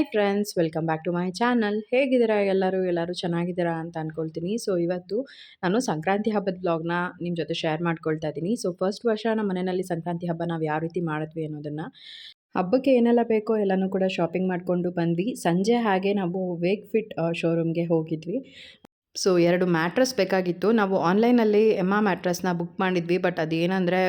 Hi friends, welcome back to my channel. ಹೇಗಿದ್ದೀರಾ ಎಲ್ಲರೂ? ಎಲ್ಲರೂ ಚೆನ್ನಾಗಿದ್ದೀರಾ ಅಂತ ಅಂದ್ಕೊಳ್ತೀನಿ ಸೊ, ಇವತ್ತು ನಾನು ಸಂಕ್ರಾಂತಿ ಹಬ್ಬದ ಬ್ಲಾಗ್ನ ನಿಮ್ಮ ಜೊತೆ ಶೇರ್ ಮಾಡ್ಕೊಳ್ತಾ ಇದ್ದೀನಿ. ಸೊ, ಫಸ್ಟ್ ವರ್ಷ ನಮ್ಮ ಮನೆಯಲ್ಲಿ ಸಂಕ್ರಾಂತಿ ಹಬ್ಬ ನಾವು ಯಾವ ರೀತಿ ಮಾಡಿದ್ವಿ ಅನ್ನೋದನ್ನು ಹಬ್ಬಕ್ಕೆ ಏನೆಲ್ಲ ಬೇಕೋ ಎಲ್ಲನೂ ಕೂಡ ಶಾಪಿಂಗ್ ಮಾಡಿಕೊಂಡು ಬಂದ್ವಿ. ಸಂಜೆ ಹಾಗೆ ನಾವು ವೇಕ್ ಫಿಟ್ ಶೋರೂಮ್ಗೆ ಹೋಗಿದ್ವಿ. ಸೊ ಎರಡು ಮ್ಯಾಟ್ರಸ್ ಬೇಕಾಗಿತ್ತು. ನಾವು ಆನ್ಲೈನಲ್ಲಿ ಎಮ್ಮ ಮ್ಯಾಟ್ರಸ್ನ ಬುಕ್ ಮಾಡಿದ್ವಿ, ಬಟ್ ಅದೇನಂದರೆ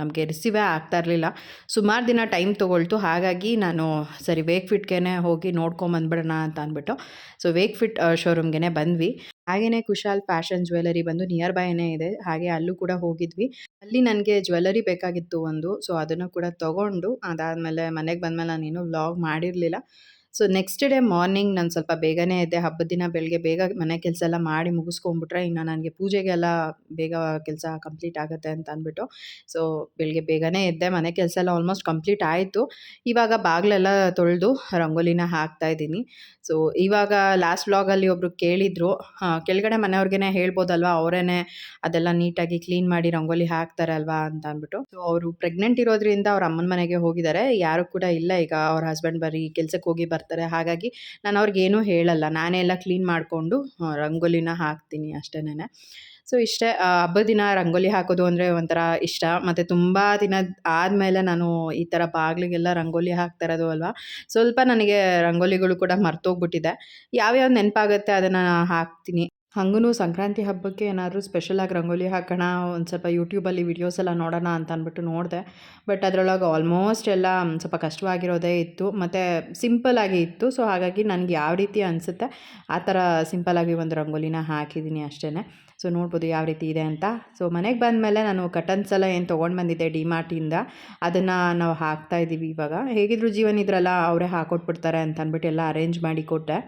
ನಮಗೆ ರಿಸೀವೇ ಆಗ್ತಾ ಇರಲಿಲ್ಲ. ಸುಮಾರು ದಿನ ಟೈಮ್ ತೊಗೊಳ್ತು. ಹಾಗಾಗಿ ನಾನು, ಸರಿ, ವೇಕ್ ಫಿಟ್ಗೆ ಹೋಗಿ ನೋಡ್ಕೊಂಬಂದ್ಬಿಡೋಣ ಅಂತ ಅಂದ್ಬಿಟ್ಟು, ಸೊ ವೇಕ್ ಫಿಟ್ ಶೋರೂಮ್ಗೆ ಬಂದ್ವಿ. ಹಾಗೆಯೇ ಕುಶಾಲ್ ಫ್ಯಾಷನ್ ಜ್ಯುವೆಲರಿ ಬಂದು ನಿಯರ್ ಬೈನೇ ಇದೆ. ಹಾಗೆ ಅಲ್ಲೂ ಕೂಡ ಹೋಗಿದ್ವಿ. ಅಲ್ಲಿ ನನಗೆ ಜ್ಯುವೆಲರಿ ಬೇಕಾಗಿತ್ತು ಒಂದು. ಸೊ ಅದನ್ನು ಕೂಡ ತೊಗೊಂಡು, ಅದಾದಮೇಲೆ ಮನೆಗೆ ಬಂದಮೇಲೆ ನಾನೇನು ವ್ಲಾಗ್ ಮಾಡಿರಲಿಲ್ಲ. ಸೊ ನೆಕ್ಸ್ಟ್ ಡೇ ಮಾರ್ನಿಂಗ್ ನಾನು ಸ್ವಲ್ಪ ಬೇಗನೆ ಇದ್ದೆ ಹಬ್ಬದ ದಿನ ಬೆಳಗ್ಗೆ ಬೇಗ ಮನೆ ಕೆಲಸ ಎಲ್ಲ ಮಾಡಿ ಮುಗಿಸ್ಕೊಂಡ್ಬಿಟ್ರೆ ಇನ್ನು ನನಗೆ ಪೂಜೆಗೆಲ್ಲ ಬೇಗ ಕೆಲಸ ಕಂಪ್ಲೀಟ್ ಆಗುತ್ತೆ ಅಂತ ಅಂದ್ಬಿಟ್ಟು. ಸೊ ಬೆಳಗ್ಗೆ ಬೇಗನೆ ಇದ್ದೆ ಮನೆ ಕೆಲಸ ಎಲ್ಲ ಆಲ್ಮೋಸ್ಟ್ ಕಂಪ್ಲೀಟ್ ಆಯಿತು. ಇವಾಗ ಬಾಗಿಲೆಲ್ಲ ತೊಳೆದು ರಂಗೋಲಿನ ಹಾಕ್ತಾ ಇದ್ದೀನಿ. ಸೊ ಇವಾಗ ಲಾಸ್ಟ್ ವ್ಲಾಗಲ್ಲಿ ಒಬ್ರು ಕೇಳಿದ್ರು. ಕೆಳಗಡೆ ಮನೆಯವ್ರಿಗೆ ಹೇಳ್ಬೋದಲ್ವಾ? ಅವರೇನೆ ಅದೆಲ್ಲ ನೀಟಾಗಿ ಕ್ಲೀನ್ ಮಾಡಿ ರಂಗೋಲಿ ಹಾಕ್ತಾರೆ ಅಲ್ವಾ ಅಂತ ಅಂದ್ಬಿಟ್ಟು. ಸೊ ಅವರು ಪ್ರೆಗ್ನೆಂಟ್ ಇರೋದ್ರಿಂದ ಅವ್ರ ಅಮ್ಮನ ಮನೆಗೆ ಹೋಗಿದ್ದಾರೆ. ಯಾರು ಕೂಡ ಇಲ್ಲ. ಈಗ ಅವ್ರ ಹಸ್ಬೆಂಡ್ ಬರೀ ಕೆಲ್ಸಕ್ಕೆ ಹೋಗಿ ಬರ್ತಾರೆ ಹಾಗಾಗಿ ನಾನು ಅವ್ರಿಗೇನೂ ಹೇಳಲ್ಲ. ನಾನೇ ಎಲ್ಲ ಕ್ಲೀನ್ ಮಾಡಿಕೊಂಡು ರಂಗೋಲಿನ ಹಾಕ್ತೀನಿ ಅಷ್ಟೇನೆ ಸೊ, ಇಷ್ಟೇ ಹಬ್ಬದ ದಿನ ರಂಗೋಲಿ ಹಾಕೋದು ಅಂದರೆ ಒಂಥರ ಇಷ್ಟ. ಮತ್ತು ತುಂಬ ದಿನ ಆದಮೇಲೆ ನಾನು ಈ ಥರ ಬಾಗಿಲಿಗೆಲ್ಲ ರಂಗೋಲಿ ಹಾಕ್ತಾ ಇರೋದು ಅಲ್ವಾ? ಸ್ವಲ್ಪ ನನಗೆ ರಂಗೋಲಿಗಳು ಕೂಡ ಮರ್ತೋಗ್ಬಿಟ್ಟಿದೆ. ಯಾವ್ಯಾವ ನೆನಪಾಗುತ್ತೆ ಅದನ್ನು ಹಾಕ್ತೀನಿ. ಹಂಗೂ ಸಂಕ್ರಾಂತಿ ಹಬ್ಬಕ್ಕೆ ಏನಾದರೂ ಸ್ಪೆಷಲಾಗಿ ರಂಗೋಲಿ ಹಾಕೋಣ, ಒಂದು ಸ್ವಲ್ಪ ಯೂಟ್ಯೂಬಲ್ಲಿ ವೀಡಿಯೋಸ್ ಎಲ್ಲ ನೋಡೋಣ ಅಂತ ಅಂದ್ಬಿಟ್ಟು ನೋಡಿದೆ. ಬಟ್ ಅದರೊಳಗೆ ಆಲ್ಮೋಸ್ಟ್ ಎಲ್ಲ ಸ್ವಲ್ಪ ಕಷ್ಟವಾಗಿರೋದೇ ಇತ್ತು. ಮತ್ತು ಸಿಂಪಲಾಗಿ ಇತ್ತು. ಸೊ ಹಾಗಾಗಿ ನನಗೆ ಯಾವ ರೀತಿ ಅನಿಸುತ್ತೆ, ಆ ಥರ ಸಿಂಪಲಾಗಿ ಒಂದು ರಂಗೋಲಿನ ಹಾಕಿದ್ದೀನಿ ಅಷ್ಟೇ ಸೊ ನೋಡ್ಬೋದು ಯಾವ ರೀತಿ ಇದೆ ಅಂತ. ಸೊ ಮನೆಗೆ ಬಂದಮೇಲೆ ನಾನು ಕಟನ್ಸ್ ಎಲ್ಲ ಏನು ತೊಗೊಂಡು ಬಂದಿದ್ದೆ ಡಿಮಾರ್ಟಿಂದ ಅದನ್ನು ನಾವು ಹಾಕ್ತಾ ಇದ್ದೀವಿ ಇವಾಗ. ಹೇಗಿದ್ರು ಜೀವನ ಇದ್ರಲ್ಲ, ಅವರೇ ಹಾಕೊಟ್ಬಿಡ್ತಾರೆ ಅಂತ ಅಂದ್ಬಿಟ್ಟು ಎಲ್ಲ ಅರೇಂಜ್ ಮಾಡಿ ಕೊಟ್ಟೆ.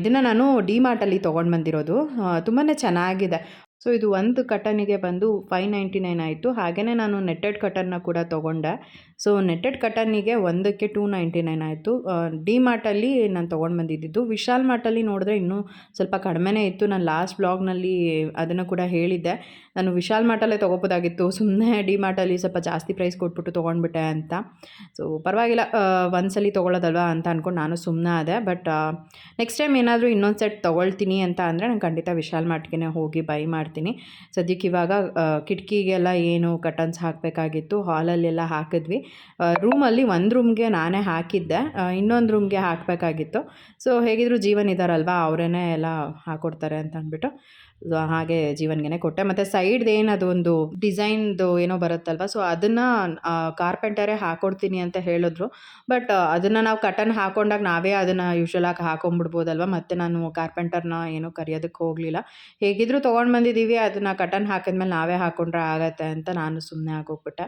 ಇದನ್ನು ನಾನು ಡಿಮಾರ್ಟಲ್ಲಿ ತೊಗೊಂಡು ಬಂದಿರೋದು. ತುಂಬಾ ಚೆನ್ನಾಗಿದೆ. ಸೊ ಇದು ಒಂದು ಕಟನಿಗೆ ಬಂದು ಫೈವ್ ನೈಂಟಿ ನೈನ್ ಆಯಿತು. ಹಾಗೆಯೇ ನಾನು ನೆಟ್ಟೆಡ್ ಕಟನ್ನ ಕೂಡ ತೊಗೊಂಡೆ. ಸೊ ನೆಟ್ಟೆಡ್ ಕಟನ್ನಿಗೆ ಒಂದಕ್ಕೆ ಟೂ ನೈಂಟಿ ನೈನ್ ಆಯಿತು ಡಿ ಮಾರ್ಟಲ್ಲಿ ನಾನು ತೊಗೊಂಡು ಬಂದಿದ್ದು. ವಿಶಾಲ್ ಮಾರ್ಟಲ್ಲಿ ನೋಡಿದ್ರೆ ಇನ್ನೂ ಸ್ವಲ್ಪ ಕಡಿಮೆನೇ ಇತ್ತು. ನಾನು ಲಾಸ್ಟ್ ಬ್ಲಾಗ್ನಲ್ಲಿ ಅದನ್ನು ಕೂಡ ಹೇಳಿದ್ದೆ. ನಾನು ವಿಶಾಲ್ ಮಾರ್ಟಲ್ಲೇ ತೊಗೋಬೋದಾಗಿತ್ತು ಸುಮ್ಮನೆ ಡಿ ಮಾರ್ಟಲ್ಲಿ ಸ್ವಲ್ಪ ಜಾಸ್ತಿ ಪ್ರೈಸ್ ಕೊಟ್ಬಿಟ್ಟು ತೊಗೊಂಡ್ಬಿಟ್ಟೆ ಅಂತ. ಸೊ ಪರವಾಗಿಲ್ಲ. ಒಂದ್ಸಲಿ ತೊಗೊಳ್ಳೋದಲ್ವಾ ಅಂತ ಅಂದ್ಕೊಂಡು ನಾನು ಸುಮ್ಮನೆ ಆದೆ. ಬಟ್ ನೆಕ್ಸ್ಟ್ ಟೈಮ್ ಏನಾದರೂ ಇನ್ನೊಂದು ಸೆಟ್ ತೊಗೊಳ್ತೀನಿ ಅಂತ ಅಂದರೆ ನಾನು ಖಂಡಿತ ವಿಶಾಲ್ ಮಾರ್ಟ್ಗೆ ಹೋಗಿ ಬೈ ಮಾಡ್ತೀನಿ. ಸದ್ಯಕ್ಕೆ ಇವಾಗ ಕಿಟಕಿಗೆಲ್ಲ ಏನು ಕಟನ್ಸ್ ಹಾಕಬೇಕಾಗಿತ್ತು ಹಾಲಲ್ಲೆಲ್ಲ ಹಾಕಿದ್ವಿ. ರೂಮಲ್ಲಿ ಒಂದು ರೂಮ್ಗೆ ನಾನೇ ಹಾಕಿದ್ದೆ ಇನ್ನೊಂದು ರೂಮ್ಗೆ ಹಾಕಬೇಕಾಗಿತ್ತು. ಸೊ ಹೇಗಿದ್ರು ಜೀವನ್ ಇದ್ದಾರಲ್ವಾ ಅವರೇ ಎಲ್ಲ ಹಾಕ್ಕೊಡ್ತಾರೆ ಅಂತ ಅಂದ್ಬಿಟ್ಟು ಹಾಗೆ ಜೀವನ್ಗೆ ಕೊಟ್ಟೆ. ಮತ್ತು ಸೈಡ್ದು ಏನು ಅದೊಂದು ಡಿಸೈನ್ದು ಏನೋ ಬರುತ್ತಲ್ವ ಸೊ ಅದನ್ನು ಕಾರ್ಪೆಂಟರೇ ಹಾಕ್ಕೊಡ್ತೀನಿ ಅಂತ ಹೇಳಿದ್ರು. ಬಟ್ ಅದನ್ನು ನಾವು ಕಟನ್ ಹಾಕೊಂಡಾಗ ನಾವೇ ಅದನ್ನು ಯೂಶ್ವಲಾಗಿ ಹಾಕೊಂಡ್ಬಿಡ್ಬೋದಲ್ವ, ಮತ್ತು ನಾನು ಕಾರ್ಪೆಂಟರ್ನ ಏನೋ ಕರೆಯೋದಕ್ಕೆ ಹೋಗಲಿಲ್ಲ. ಹೇಗಿದ್ರು ತೊಗೊಂಡು ಬಂದಿದ್ದೀವಿ ಅದನ್ನು ಕಟನ್ ಹಾಕಿದ್ಮೇಲೆ ನಾವೇ ಹಾಕ್ಕೊಂಡ್ರೆ ಆಗತ್ತೆ ಅಂತ ನಾನು ಸುಮ್ಮನೆ ಆಗೋಗ್ಬಿಟ್ಟೆ.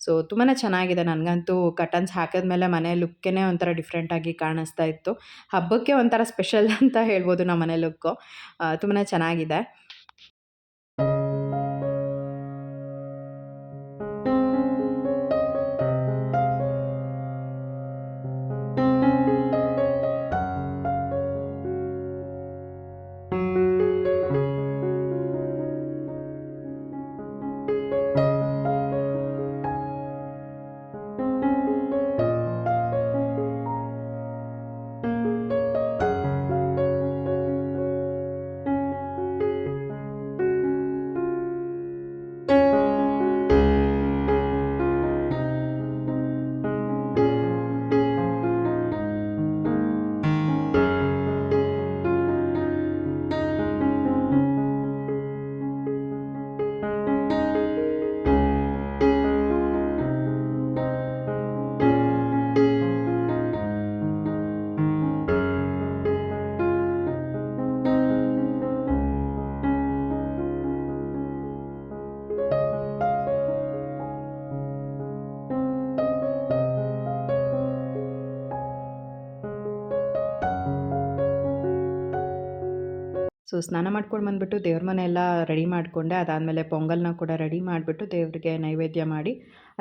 ಸೊ ತುಂಬಾ ಚೆನ್ನಾಗಿದೆ. ನನಗಂತೂ ಕಟನ್ಸ್ ಹಾಕಿದ್ಮೇಲೆ ಮನೆ ಲುಕ್ಕೇ ಒಂಥರ ಡಿಫ್ರೆಂಟಾಗಿ ಕಾಣಿಸ್ತಾ ಇತ್ತು. ಹಬ್ಬಕ್ಕೆ ಒಂಥರ ಸ್ಪೆಷಲ್ ಅಂತ ಹೇಳ್ಬೋದು ನಮ್ಮ ಮನೆ ಲುಕ್ಕು ತುಂಬಾ ಚೆನ್ನಾಗಿದೆ. ಸ್ನಾನ ಮಾಡ್ಕೊಂಡು ಬಂದುಬಿಟ್ಟು ದೇವ್ರ ಮನೆ ಎಲ್ಲ ರೆಡಿ ಮಾಡಿಕೊಂಡೆ. ಅದಾದಮೇಲೆ ಪೊಂಗಲ್ನ ಕೂಡ ರೆಡಿ ಮಾಡಿಬಿಟ್ಟು ದೇವರಿಗೆ ನೈವೇದ್ಯ ಮಾಡಿ.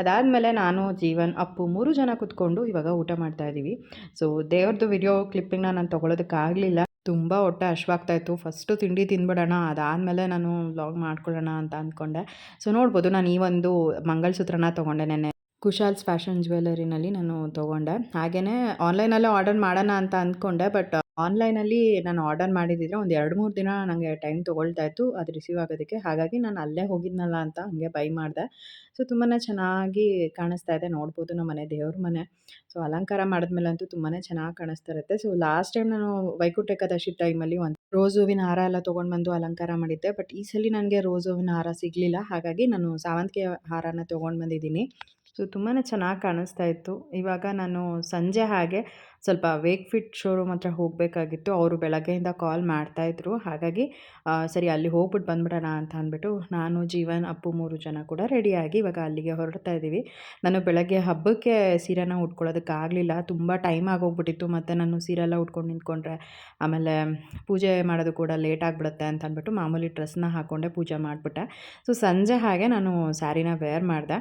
ಅದಾದಮೇಲೆ ನಾನು, ಜೀವನ್, ಅಪ್ಪು ಮೂರು ಜನ ಕೂತ್ಕೊಂಡು ಇವಾಗ ಊಟ ಮಾಡ್ತಾ ಇದ್ದೀವಿ. ಸೊ ದೇವ್ರದ್ದು ವಿಡಿಯೋ ಕ್ಲಿಪ್ಪಿಂಗ್ನ ನಾನು ತೊಗೊಳೋದಕ್ಕಾಗಲಿಲ್ಲ ತುಂಬ ಹೊಟ್ಟೆ ಹಶ್ವಾಗ್ತಾಯಿತ್ತು ಫಸ್ಟು ತಿಂಡಿ ತಿಂದ್ಬಿಡೋಣ ಅದಾದಮೇಲೆ ನಾನು ವ್ಲಾಗ್ ಮಾಡ್ಕೊಳ್ಳೋಣ ಅಂತ ಅಂದ್ಕೊಂಡೆ. ಸೊ ನೋಡ್ಬೋದು ನಾನು ಈ ಒಂದು ಮಂಗಳಸೂತ್ರನ ತೊಗೊಂಡೆ ನೆನ್ನೆ. ಕುಶಾಲ್ಸ್ ಫ್ಯಾಷನ್ ಜ್ಯುವೆಲರಿನಲ್ಲಿ ನಾನು ತೊಗೊಂಡೆ. ಹಾಗೆಯೇ ಆನ್ಲೈನಲ್ಲೇ ಆರ್ಡರ್ ಮಾಡೋಣ ಅಂತ ಅಂದ್ಕೊಂಡೆ ಬಟ್ ಆನ್ಲೈನಲ್ಲಿ ನಾನು ಆರ್ಡರ್ ಮಾಡಿದ್ದಿದ್ರೆ ಒಂದು ಎರಡು ಮೂರು ದಿನ ನನಗೆ ಟೈಮ್ ತೊಗೊಳ್ತಾ ಇತ್ತು, ಅದು ರಿಸೀವ್ ಆಗೋದಕ್ಕೆ. ಹಾಗಾಗಿ ನಾನು ಅಲ್ಲೇ ಹೋಗಿದ್ನಲ್ಲ ಅಂತ ಹಾಗೆ ಬೈ ಮಾಡಿದೆ. ಸೊ ತುಂಬಾ ಚೆನ್ನಾಗಿ ಕಾಣಿಸ್ತಾ ಇದೆ. ನೋಡ್ಬೋದು ನಮ್ಮ ಮನೆ ದೇವ್ರ ಮನೆ. ಸೊ, ಅಲಂಕಾರ ಮಾಡಿದ್ಮೇಲಂತೂ ತುಂಬಾ ಚೆನ್ನಾಗಿ ಕಾಣಿಸ್ತಾ ಇರುತ್ತೆ. ಸೊ, ಲಾಸ್ಟ್ ಟೈಮ್ ನಾನು ವೈಕುಂಠ ಏಕಾದಶಿ ಟೈಮಲ್ಲಿ ಒಂದು ರೋಸ್ ಹೂವಿನ ಹಾರ ಎಲ್ಲ ತೊಗೊಂಡು ಬಂದು ಅಲಂಕಾರ ಮಾಡಿದ್ದೆ. ಬಟ್ ಈ ಸಲ ನನಗೆ ರೋಸ್ ಹೂವಿನ ಹಾರ ಸಿಗಲಿಲ್ಲ. ಹಾಗಾಗಿ ನಾನು ಸಾವಂತಿಗೆ ಹಾರನ ತೊಗೊಂಡು ಬಂದಿದ್ದೀನಿ. ಸೊ ತುಂಬಾ ಚೆನ್ನಾಗಿ ಕಾಣಿಸ್ತಾ ಇತ್ತು. ಇವಾಗ ನಾನು ಸಂಜೆ ಹಾಗೆ ಸ್ವಲ್ಪ ವೇಕ್ ಫಿಟ್ ಶೋರೂಮ್ ಹತ್ರ ಹೋಗಬೇಕಾಗಿತ್ತು. ಅವರು ಬೆಳಗ್ಗೆಯಿಂದ ಕಾಲ್ ಮಾಡ್ತಾಯಿದ್ರು ಹಾಗಾಗಿ ಸರಿ ಅಲ್ಲಿ ಹೋಗ್ಬಿಟ್ಟು ಬಂದ್ಬಿಡೋಣ ಅಂತ ಅಂದ್ಬಿಟ್ಟು ನಾನು, ಜೀವನ್, ಅಪ್ಪು ಮೂರು ಜನ ಕೂಡ ರೆಡಿಯಾಗಿ ಇವಾಗ ಅಲ್ಲಿಗೆ ಹೊರಡ್ತಾ ಇದ್ದೀವಿ. ನಾನು ಬೆಳಗ್ಗೆ ಹಬ್ಬಕ್ಕೆ ಸೀರೆನ ಉಟ್ಕೊಳ್ಳೋದಕ್ಕಾಗಲಿಲ್ಲ. ತುಂಬ ಟೈಮ್ ಆಗೋಗ್ಬಿಟ್ಟಿತ್ತು. ಮತ್ತು ನಾನು ಸೀರೆ ಎಲ್ಲ ಉಟ್ಕೊಂಡು ನಿಂತ್ಕೊಂಡ್ರೆ ಆಮೇಲೆ ಪೂಜೆ ಮಾಡೋದು ಕೂಡ ಲೇಟ್ ಆಗಿಬಿಡುತ್ತೆ ಅಂತ ಅಂದ್ಬಿಟ್ಟು ಮಾಮೂಲಿ ಡ್ರೆಸ್ನ ಹಾಕ್ಕೊಂಡೆ ಪೂಜೆ ಮಾಡಿಬಿಟ್ಟೆ. ಸೊ, ಸಂಜೆ ಹಾಗೆ ನಾನು ಸ್ಯಾರಿನ ವೇರ್ ಮಾಡಿದೆ.